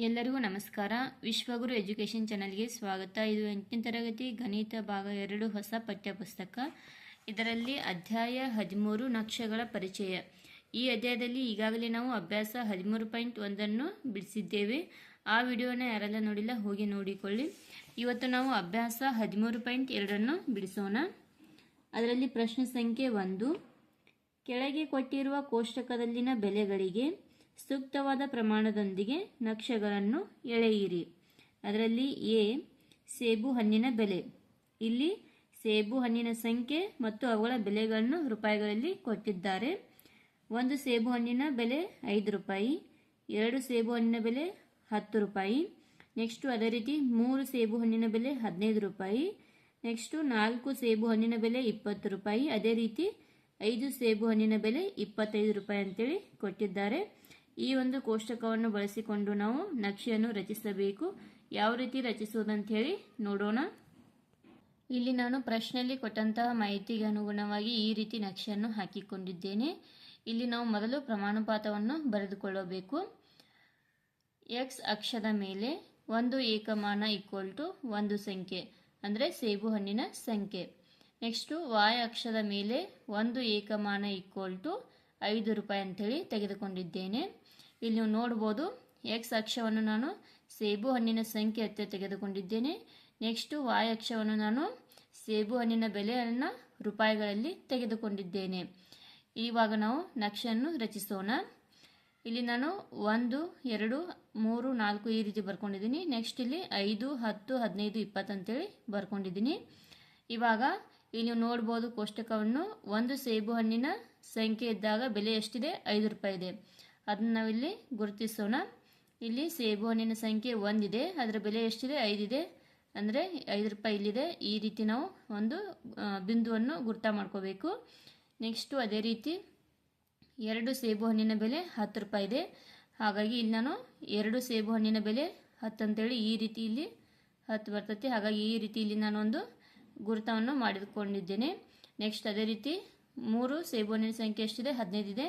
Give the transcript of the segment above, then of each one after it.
ಎಲ್ಲರಿಗೂ ನಮಸ್ಕಾರ. ವಿಶ್ವಗುರು ಎಜುಕೇಷನ್ ಚಾನಲ್ಗೆ ಸ್ವಾಗತ. ಇದು ಎಂಟನೇ ತರಗತಿ ಗಣಿತ ಭಾಗ ಎರಡು ಹೊಸ ಪಠ್ಯಪುಸ್ತಕ. ಇದರಲ್ಲಿ ಅಧ್ಯಾಯ ಹದಿಮೂರು ನಕ್ಷೆಗಳ ಪರಿಚಯ. ಈ ಅಧ್ಯಾಯದಲ್ಲಿ ಈಗಾಗಲೇ ನಾವು ಅಭ್ಯಾಸ ಹದಿಮೂರು ಪಾಯಿಂಟ್ ಒಂದನ್ನು ಬಿಡಿಸಿದ್ದೇವೆ. ಆ ವಿಡಿಯೋನ ಯಾರೆಲ್ಲ ನೋಡಿಲ್ಲ, ಹೋಗಿ ನೋಡಿಕೊಳ್ಳಿ. ಇವತ್ತು ನಾವು ಅಭ್ಯಾಸ ಹದಿಮೂರು ಪಾಯಿಂಟ್ ಎರಡನ್ನು ಬಿಡಿಸೋಣ. ಅದರಲ್ಲಿ ಪ್ರಶ್ನೆ ಸಂಖ್ಯೆ ಒಂದು. ಕೆಳಗೆ ಕೊಟ್ಟಿರುವ ಕೋಷ್ಟಕದಲ್ಲಿನ ಬೆಲೆಗಳಿಗೆ ಸೂಕ್ತವಾದ ಪ್ರಮಾಣದೊಂದಿಗೆ ನಕ್ಷೆಗಳನ್ನು ಎಳೆಯಿರಿ. ಅದರಲ್ಲಿ ಎ, ಸೇಬು ಹಣ್ಣಿನ ಬೆಲೆ. ಇಲ್ಲಿ ಸೇಬು ಹಣ್ಣಿನ ಸಂಖ್ಯೆ ಮತ್ತು ಅವುಗಳ ಬೆಲೆಗಳನ್ನು ರೂಪಾಯಿಗಳಲ್ಲಿ ಕೊಟ್ಟಿದ್ದಾರೆ. ಒಂದು ಸೇಬು ಹಣ್ಣಿನ ಬೆಲೆ ಐದು ರೂಪಾಯಿ, ಎರಡು ಸೇಬು ಹಣ್ಣಿನ ಬೆಲೆ ಹತ್ತು ರೂಪಾಯಿ. ನೆಕ್ಸ್ಟು ಅದೇ ರೀತಿ ಮೂರು ಸೇಬು ಹಣ್ಣಿನ ಬೆಲೆ ಹದಿನೈದು ರೂಪಾಯಿ. ನೆಕ್ಸ್ಟು ನಾಲ್ಕು ಸೇಬು ಹಣ್ಣಿನ ಬೆಲೆ ಇಪ್ಪತ್ತು ರೂಪಾಯಿ. ಅದೇ ರೀತಿ ಐದು ಸೇಬು ಹಣ್ಣಿನ ಬೆಲೆ ಇಪ್ಪತ್ತೈದು ರೂಪಾಯಿ ಅಂತೇಳಿ ಕೊಟ್ಟಿದ್ದಾರೆ. ಈ ಒಂದು ಕೋಷ್ಟಕವನ್ನು ಬಳಸಿಕೊಂಡು ನಾವು ನಕ್ಷೆಯನ್ನು ರಚಿಸಬೇಕು. ಯಾವ ರೀತಿ ರಚಿಸುವುದಂತ ಹೇಳಿ ನೋಡೋಣ. ಇಲ್ಲಿ ನಾನು ಪ್ರಶ್ನೆಯಲ್ಲಿ ಕೊಟ್ಟಂತಹ ಮಾಹಿತಿಗೆ ಅನುಗುಣವಾಗಿ ಈ ರೀತಿ ನಕ್ಷೆಯನ್ನು ಹಾಕಿಕೊಂಡಿದ್ದೇನೆ. ಇಲ್ಲಿ ನಾವು ಮೊದಲು ಪ್ರಮಾಣಪಾತವನ್ನು ಬರೆದುಕೊಳ್ಳಬೇಕು. ಎಕ್ಸ್ ಅಕ್ಷದ ಮೇಲೆ ಒಂದು ಏಕಮಾನ ಈಕ್ವಲ್ ಟು ಒಂದು ಸಂಖ್ಯೆ, ಅಂದರೆ ಸೇಬು ಹಣ್ಣಿನ ಸಂಖ್ಯೆ. ನೆಕ್ಸ್ಟು ವಾಯ್ ಅಕ್ಷದ ಮೇಲೆ ಒಂದು ಏಕಮಾನ ಈಕ್ವಲ್ ಟು ಐದು ರೂಪಾಯಿ ಅಂಥೇಳಿ ತೆಗೆದುಕೊಂಡಿದ್ದೇನೆ. ಇಲ್ಲಿ ನೀವು ನೋಡ್ಬೋದು ಎಕ್ಸ್ ಅಕ್ಷವನ್ನು ನಾನು ಸೇಬು ಹಣ್ಣಿನ ಸಂಖ್ಯೆ ಹತ್ತಿರ ತೆಗೆದುಕೊಂಡಿದ್ದೇನೆ. ನೆಕ್ಸ್ಟು ವಾಯ್ ಅಕ್ಷವನ್ನು ನಾನು ಸೇಬು ಹಣ್ಣಿನ ಬೆಲೆಯನ್ನು ರೂಪಾಯಿಗಳಲ್ಲಿ ತೆಗೆದುಕೊಂಡಿದ್ದೇನೆ. ಇವಾಗ ನಾವು ನಕ್ಷೆಯನ್ನು ರಚಿಸೋಣ. ಇಲ್ಲಿ ನಾನು ಒಂದು, ಎರಡು, ಮೂರು, ನಾಲ್ಕು ಈ ರೀತಿ ಬರ್ಕೊಂಡಿದ್ದೀನಿ. ನೆಕ್ಸ್ಟ್ ಇಲ್ಲಿ ಐದು, ಹತ್ತು, ಹದಿನೈದು, ಇಪ್ಪತ್ತು ಅಂತೇಳಿ ಬರ್ಕೊಂಡಿದ್ದೀನಿ. ಇವಾಗ ಇಲ್ಲಿ ನೀವು ನೋಡ್ಬೋದು ಕೋಷ್ಟಕವನ್ನು ಒಂದು ಸೇಬು ಹಣ್ಣಿನ ಸಂಖ್ಯೆ ಇದ್ದಾಗ ಬೆಲೆ ಎಷ್ಟಿದೆ? ಐದು ರೂಪಾಯಿ ಇದೆ. ಅದನ್ನ ನಾವಿಲ್ಲಿ ಗುರುತಿಸೋಣ. ಇಲ್ಲಿ ಸೇಬು ಹಣ್ಣಿನ ಸಂಖ್ಯೆ ಒಂದಿದೆ, ಅದರ ಬೆಲೆ ಎಷ್ಟಿದೆ? ಐದಿದೆ. ಅಂದರೆ ಐದು ರೂಪಾಯಿ ಇಲ್ಲಿದೆ. ಈ ರೀತಿ ನಾವು ಒಂದು ಬಿಂದುವನ್ನು ಗುರ್ತ ಮಾಡ್ಕೋಬೇಕು. ನೆಕ್ಸ್ಟು ಅದೇ ರೀತಿ ಎರಡು ಸೇಬು ಹಣ್ಣಿನ ಬೆಲೆ ಹತ್ತು ರೂಪಾಯಿ ಇದೆ. ಹಾಗಾಗಿ ಇಲ್ಲಿ ನಾನು ಎರಡು ಸೇಬು ಹಣ್ಣಿನ ಬೆಲೆ ಹತ್ತು ಅಂತೇಳಿ ಈ ರೀತಿ ಇಲ್ಲಿ ಹತ್ತು ಬರ್ತೈತಿ. ಹಾಗಾಗಿ ಈ ರೀತಿ ಇಲ್ಲಿ ನಾನೊಂದು ಗುರುತವನ್ನು ಮಾಡಿಕೊಂಡಿದ್ದೇನೆ. ನೆಕ್ಸ್ಟ್ ಅದೇ ರೀತಿ ಮೂರು ಸೇಬು ಹಣ್ಣಿನ ಸಂಖ್ಯೆ ಎಷ್ಟಿದೆ? ಹದಿನೈದು ಇದೆ.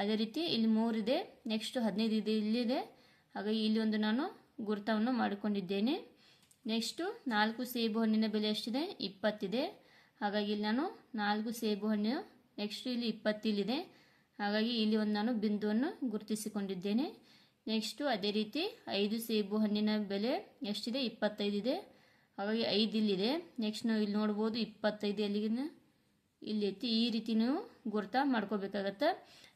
ಅದೇ ರೀತಿ ಇಲ್ಲಿ ಮೂರಿದೆ ನೆಕ್ಸ್ಟ್ ಹದಿನೈದು ಇದೆ, ಇಲ್ಲಿದೆ. ಹಾಗಾಗಿ ಇಲ್ಲಿ ಒಂದು ನಾನು ಗುರುತವನ್ನು ಮಾಡಿಕೊಂಡಿದ್ದೇನೆ. ನೆಕ್ಸ್ಟು ನಾಲ್ಕು ಸೇಬು ಹಣ್ಣಿನ ಬೆಲೆ ಎಷ್ಟಿದೆ? ಇಪ್ಪತ್ತಿದೆ. ಹಾಗಾಗಿ ಇಲ್ಲಿ ನಾನು ನಾಲ್ಕು ಸೇಬು ಹಣ್ಣು ನೆಕ್ಸ್ಟ್ ಇಲ್ಲಿ ಇಪ್ಪತ್ತಿಲ್ಲಿದೆ. ಹಾಗಾಗಿ ಇಲ್ಲಿ ಒಂದು ನಾನು ಬಿಂದುವನ್ನು ಗುರುತಿಸಿಕೊಂಡಿದ್ದೇನೆ. ನೆಕ್ಸ್ಟು ಅದೇ ರೀತಿ ಐದು ಸೇಬು ಹಣ್ಣಿನ ಬೆಲೆ ಎಷ್ಟಿದೆ? ಇಪ್ಪತ್ತೈದು ಇದೆ. ಹಾಗಾಗಿ ಐದು ಇಲ್ಲಿದೆ. ನೆಕ್ಸ್ಟ್ ನಾವು ಇಲ್ಲಿ ನೋಡ್ಬೋದು ಇಪ್ಪತ್ತೈದು ಅಲ್ಲಿಗಿನ ಇಲ್ಲಿ ಐತಿ ಈ ರೀತಿ ನೀವು ಗುರ್ತ ಮಾಡ್ಕೋಬೇಕಾಗತ್ತೆ.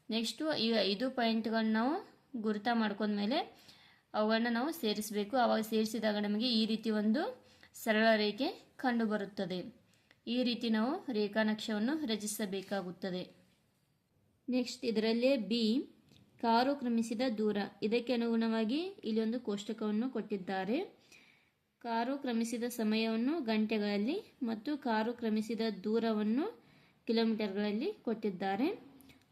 ನೆಕ್ಸ್ಟು ಈ ಐದು ಪಾಯಿಂಟ್ಗಳನ್ನ ನಾವು ಗುರುತ ಮಾಡ್ಕೊಂಡ್ಮೇಲೆ ಅವುಗಳನ್ನ ನಾವು ಸೇರಿಸಬೇಕು. ಅವಾಗ ಸೇರಿಸಿದಾಗ ನಮಗೆ ಈ ರೀತಿ ಒಂದು ಸರಳ ರೇಖೆ ಕಂಡುಬರುತ್ತದೆ. ಈ ರೀತಿ ನಾವು ರೇಖಾನಕ್ಷವನ್ನು ರಚಿಸಬೇಕಾಗುತ್ತದೆ. ನೆಕ್ಸ್ಟ್ ಇದರಲ್ಲೇ ಬಿ ಕಾರು ಕ್ರಮಿಸಿದ ದೂರ. ಇದಕ್ಕೆ ಅನುಗುಣವಾಗಿ ಇಲ್ಲಿ ಒಂದು ಕೋಷ್ಟಕವನ್ನು ಕೊಟ್ಟಿದ್ದಾರೆ. ಕಾರು ಕ್ರಮಿಸಿದ ಸಮಯವನ್ನು ಗಂಟೆಗಳಲ್ಲಿ ಮತ್ತು ಕಾರು ಕ್ರಮಿಸಿದ ದೂರವನ್ನು ಕಿಲೋಮೀಟರ್ಗಳಲ್ಲಿ ಕೊಟ್ಟಿದ್ದಾರೆ.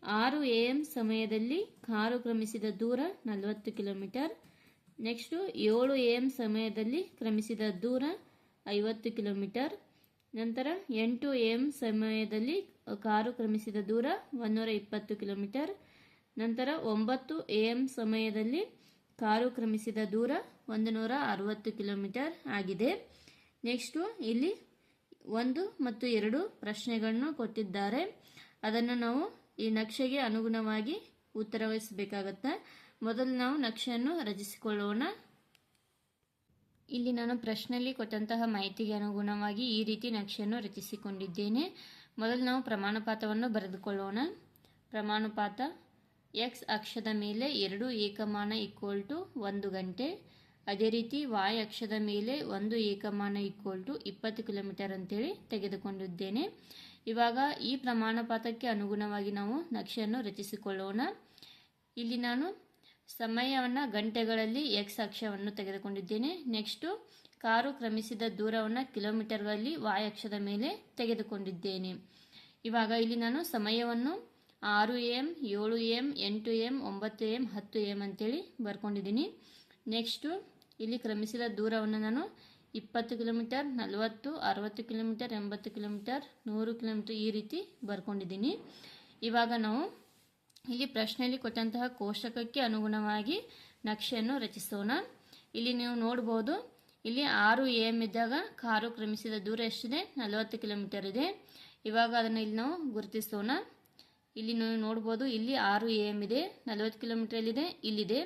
ಆರು ಎ ಎಂ ಸಮಯದಲ್ಲಿ ಕಾರು ಕ್ರಮಿಸಿದ ದೂರ ನಲವತ್ತು ಕಿಲೋಮೀಟರ್. ನೆಕ್ಸ್ಟು ಏಳು ಎ ಎಂ ಸಮಯದಲ್ಲಿ ಕ್ರಮಿಸಿದ ದೂರ ಐವತ್ತು ಕಿಲೋಮೀಟರ್. ನಂತರ ಎಂಟು ಎ ಎಂ ಸಮಯದಲ್ಲಿ ಕಾರು ಕ್ರಮಿಸಿದ ದೂರ ಒಂದೂರ ಇಪ್ಪತ್ತು ಕಿಲೋಮೀಟರ್. ನಂತರ ಒಂಬತ್ತು ಎ ಎಂ ಸಮಯದಲ್ಲಿ ಕಾರು ಕ್ರಮಿಸಿದ ದೂರ ಒಂದು ನೂರ ಅರವತ್ತು ಕಿಲೋಮೀಟರ್ ಆಗಿದೆ. ನೆಕ್ಸ್ಟು ಇಲ್ಲಿ ಒಂದು ಮತ್ತು ಎರಡು ಪ್ರಶ್ನೆಗಳನ್ನು ಕೊಟ್ಟಿದ್ದಾರೆ. ಅದನ್ನು ನಾವು ಈ ನಕ್ಷೆಗೆ ಅನುಗುಣವಾಗಿ ಉತ್ತರವಿಸಬೇಕಾಗತ್ತೆ ಮೊದಲು ನಾವು ನಕ್ಷೆಯನ್ನು ರಚಿಸಿಕೊಳ್ಳೋಣ. ಇಲ್ಲಿ ನಾನು ಪ್ರಶ್ನೆಯಲ್ಲಿ ಕೊಟ್ಟಂತಹ ಮಾಹಿತಿಗೆ ಅನುಗುಣವಾಗಿ ಈ ರೀತಿ ನಕ್ಷೆಯನ್ನು ರಚಿಸಿಕೊಂಡಿದ್ದೇನೆ. ಮೊದಲು ನಾವು ಪ್ರಮಾಣಪಾತವನ್ನು ಬರೆದುಕೊಳ್ಳೋಣ. ಪ್ರಮಾಣಪಾತ ಎಕ್ಸ್ ಅಕ್ಷದ ಮೇಲೆ ಎರಡು ಏಕಮಾನ ಈಕ್ವಲ್ ಟು ಒಂದು ಗಂಟೆ. ಅದೇ ರೀತಿ ವಾಯ್ ಅಕ್ಷದ ಮೇಲೆ ಒಂದು ಏಕಮಾನ ಈಕ್ವಲ್ ಟು ಇಪ್ಪತ್ತು ಕಿಲೋಮೀಟರ್ ಅಂತೇಳಿ ತೆಗೆದುಕೊಂಡಿದ್ದೇನೆ. ಇವಾಗ ಈ ಪ್ರಮಾಣ ಪಾತ್ರಕ್ಕೆ ಅನುಗುಣವಾಗಿ ನಾವು ನಕ್ಷೆಯನ್ನು ರಚಿಸಿಕೊಳ್ಳೋಣ. ಇಲ್ಲಿ ನಾನು ಸಮಯವನ್ನು ಗಂಟೆಗಳಲ್ಲಿ ಎಕ್ಸ್ ಅಕ್ಷವನ್ನು ತೆಗೆದುಕೊಂಡಿದ್ದೇನೆ. ನೆಕ್ಸ್ಟು ಕಾರು ಕ್ರಮಿಸಿದ ದೂರವನ್ನು ಕಿಲೋಮೀಟರ್ಗಳಲ್ಲಿ ವಾಯ್ ಅಕ್ಷದ ಮೇಲೆ ತೆಗೆದುಕೊಂಡಿದ್ದೇನೆ. ಇವಾಗ ಇಲ್ಲಿ ನಾನು ಸಮಯವನ್ನು ಆರು ಎಂ ಏಳು ಎಂ ಎಂಟು ಎಂ ಒಂಬತ್ತು ಎಂ ಹತ್ತು ಎಂ ಅಂತೇಳಿ ಬರ್ಕೊಂಡಿದ್ದೀನಿ. ನೆಕ್ಸ್ಟು ಇಲ್ಲಿ ಕ್ರಮಿಸಿದ ದೂರವನ್ನು ನಾನು ಇಪ್ಪತ್ತು ಕಿಲೋಮೀಟರ್, ನಲವತ್ತು, ಅರವತ್ತು ಕಿಲೋಮೀಟರ್, ಎಂಬತ್ತು ಕಿಲೋಮೀಟರ್, ನೂರು ಕಿಲೋಮೀಟರ್ ಈ ರೀತಿ ಬರ್ಕೊಂಡಿದ್ದೀನಿ. ಇವಾಗ ನಾವು ಇಲ್ಲಿ ಪ್ರಶ್ನೆಯಲ್ಲಿ ಕೊಟ್ಟಂತಹ ಕೋಷ್ಟಕಕ್ಕೆ ಅನುಗುಣವಾಗಿ ನಕ್ಷೆಯನ್ನು ರಚಿಸೋಣ. ಇಲ್ಲಿ ನೀವು ನೋಡ್ಬೋದು, ಇಲ್ಲಿ ಆರು ಎ ಎಂ ಇದ್ದಾಗ ಕಾರು ಕ್ರಮಿಸಿದ ದೂರ ಎಷ್ಟಿದೆ? ನಲವತ್ತು ಕಿಲೋಮೀಟರ್ ಇದೆ. ಇವಾಗ ಅದನ್ನು ಇಲ್ಲಿ ನಾವು ಗುರುತಿಸೋಣ. ಇಲ್ಲಿ ನೀವು ನೋಡ್ಬೋದು, ಇಲ್ಲಿ ಆರು ಎ ಎಂ ಇದೆ, ನಲವತ್ತು ಕಿಲೋಮೀಟರ್ ಇಲ್ಲಿದೆ ಇಲ್ಲಿದೆ.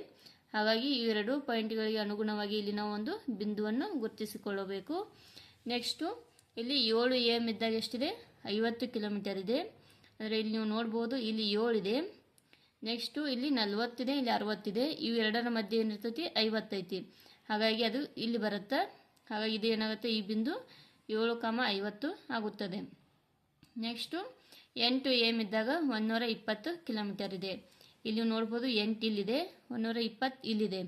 ಹಾಗಾಗಿ ಇವೆರಡು ಪಾಯಿಂಟ್ಗಳಿಗೆ ಅನುಗುಣವಾಗಿ ಇಲ್ಲಿ ನಾವು ಒಂದು ಬಿಂದುವನ್ನು ಗುರುತಿಸಿಕೊಳ್ಳಬೇಕು. ನೆಕ್ಸ್ಟು ಇಲ್ಲಿ ಏಳು ಎ ಎಂ ಇದ್ದಾಗ ಎಷ್ಟಿದೆ? ಐವತ್ತು ಕಿಲೋಮೀಟರ್ ಇದೆ. ಅಂದರೆ ಇಲ್ಲಿ ನೀವು ನೋಡ್ಬೋದು ಇಲ್ಲಿ ಏಳಿದೆ ನೆಕ್ಸ್ಟು ಇಲ್ಲಿ ನಲ್ವತ್ತಿದೆ ಇಲ್ಲಿ ಅರವತ್ತಿದೆ ಇವೆರಡರ ಮಧ್ಯೆ ಏನಿರ್ತೈತಿ? ಐವತ್ತೈತಿ ಹಾಗಾಗಿ ಅದು ಇಲ್ಲಿ ಬರುತ್ತೆ. ಹಾಗಾಗಿ ಇದು ಏನಾಗುತ್ತೆ? ಈ ಬಿಂದು ಏಳು ಕಾಮ ಐವತ್ತು ಆಗುತ್ತದೆ. ನೆಕ್ಸ್ಟು ಎಂಟು ಎಂ ಇದ್ದಾಗ ಒಂದೂರ ಇಪ್ಪತ್ತು ಕಿಲೋಮೀಟರ್ ಇದೆ. ಇಲ್ಲಿ ನೋಡ್ಬೋದು ಎಂಟು ಇಲ್ಲಿದೆ ಒಂದೂರ ಇಪ್ಪತ್ತು ಇಲ್ಲಿದೆ.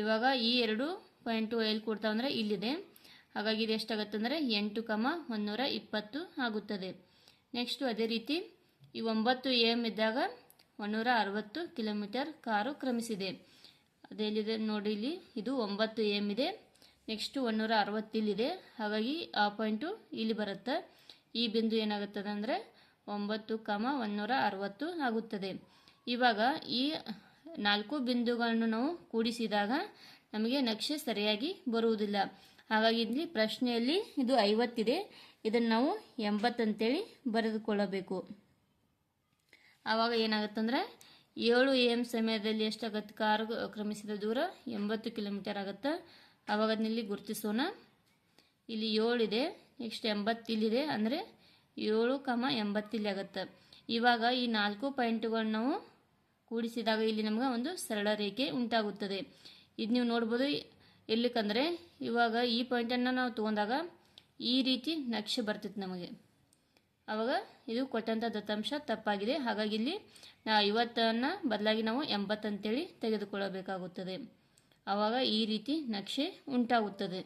ಇವಾಗ ಈ ಎರಡು ಪಾಯಿಂಟು ಎಲ್ಲಿ ಕೊಡ್ತಾವೆ ಅಂದರೆ ಇಲ್ಲಿದೆ. ಹಾಗಾಗಿ ಇದು ಎಷ್ಟಾಗುತ್ತೆ ಅಂದರೆ ಎಂಟು ಕಮ ಒಂದೂರ ಇಪ್ಪತ್ತು ಆಗುತ್ತದೆ. ನೆಕ್ಸ್ಟು ಅದೇ ರೀತಿ ಈ ಒಂಬತ್ತು ಎ ಎಂ ಇದ್ದಾಗ ಒಂದೂರ ಅರವತ್ತು ಕಿಲೋಮೀಟರ್ ಕಾರು ಕ್ರಮಿಸಿದೆ. ಅದೆಲ್ಲಿದೆ ನೋಡಿ ಇಲ್ಲಿ, ಇದು ಒಂಬತ್ತು ಎ ಎಂ ಇದೆ. ನೆಕ್ಸ್ಟು ಒಂದೂರ ಅರವತ್ತು ಇಲ್ಲಿದೆ. ಹಾಗಾಗಿ ಆ ಪಾಯಿಂಟು ಇಲ್ಲಿ ಬರುತ್ತೆ. ಈ ಬಿಂದು ಏನಾಗುತ್ತದೆ ಅಂದರೆ ಒಂಬತ್ತು ಕಮ ಒಂದೂರ ಅರವತ್ತು ಆಗುತ್ತದೆ. ಇವಾಗ ಈ ನಾಲ್ಕು ಬಿಂದುಗಳನ್ನು ನಾವು ಕೂಡಿಸಿದಾಗ ನಮಗೆ ನಕ್ಷೆ ಸರಿಯಾಗಿ ಬರುವುದಿಲ್ಲ. ಹಾಗಾಗಿ ಇಲ್ಲಿ ಪ್ರಶ್ನೆಯಲ್ಲಿ ಇದು ಐವತ್ತಿದೆ. ಇದನ್ನು ನಾವು ಎಂಬತ್ತಂತೇಳಿ ಬರೆದುಕೊಳ್ಳಬೇಕು. ಆವಾಗ ಏನಾಗುತ್ತಂದ್ರೆ ಏಳು ಎ ಎಂ ಸಮಯದಲ್ಲಿ ಎಷ್ಟಾಗತ್ತೆ ಕಾರು ಕ್ರಮಿಸಿದ ದೂರ ಎಂಬತ್ತು ಕಿಲೋಮೀಟರ್ ಆಗುತ್ತೆ. ಆವಾಗ ಇಲ್ಲಿ ಗುರುತಿಸೋಣ. ಇಲ್ಲಿ ಏಳಿದೆ, ನೆಕ್ಸ್ಟ್ ಎಂಬತ್ತಿಲ್ಲಿದೆ ಅಂದರೆ ಏಳು ಕಮ ಎಂಬತ್ತಿಲ್ಲಿ ಆಗುತ್ತೆ. ಇವಾಗ ಈ ನಾಲ್ಕು ಪಾಯಿಂಟ್ಗಳನ್ನ ನಾವು ಕೂಡಿಸಿದಾಗ ಇಲ್ಲಿ ನಮಗೆ ಒಂದು ಸರಳ ರೇಖೆ ಉಂಟಾಗುತ್ತದೆ. ಇದು ನೀವು ನೋಡ್ಬೋದು ಎಲ್ಲಿಕಂದರೆ ಇವಾಗ ಈ ಪಾಯಿಂಟನ್ನು ನಾವು ತೊಗೊಂಡಾಗ ಈ ರೀತಿ ನಕ್ಷೆ ಬರ್ತಿತ್ತು ನಮಗೆ. ಆವಾಗ ಇದು ಕೊಟ್ಟಂಥ ದತ್ತಾಂಶ ತಪ್ಪಾಗಿದೆ. ಹಾಗಾಗಿ ಇಲ್ಲಿ ನಾ ಐವತ್ತನ್ನು ಬದಲಾಗಿ ನಾವು ಎಂಬತ್ತಂತೇಳಿ ತೆಗೆದುಕೊಳ್ಳಬೇಕಾಗುತ್ತದೆ. ಆವಾಗ ಈ ರೀತಿ ನಕ್ಷೆ ಉಂಟಾಗುತ್ತದೆ.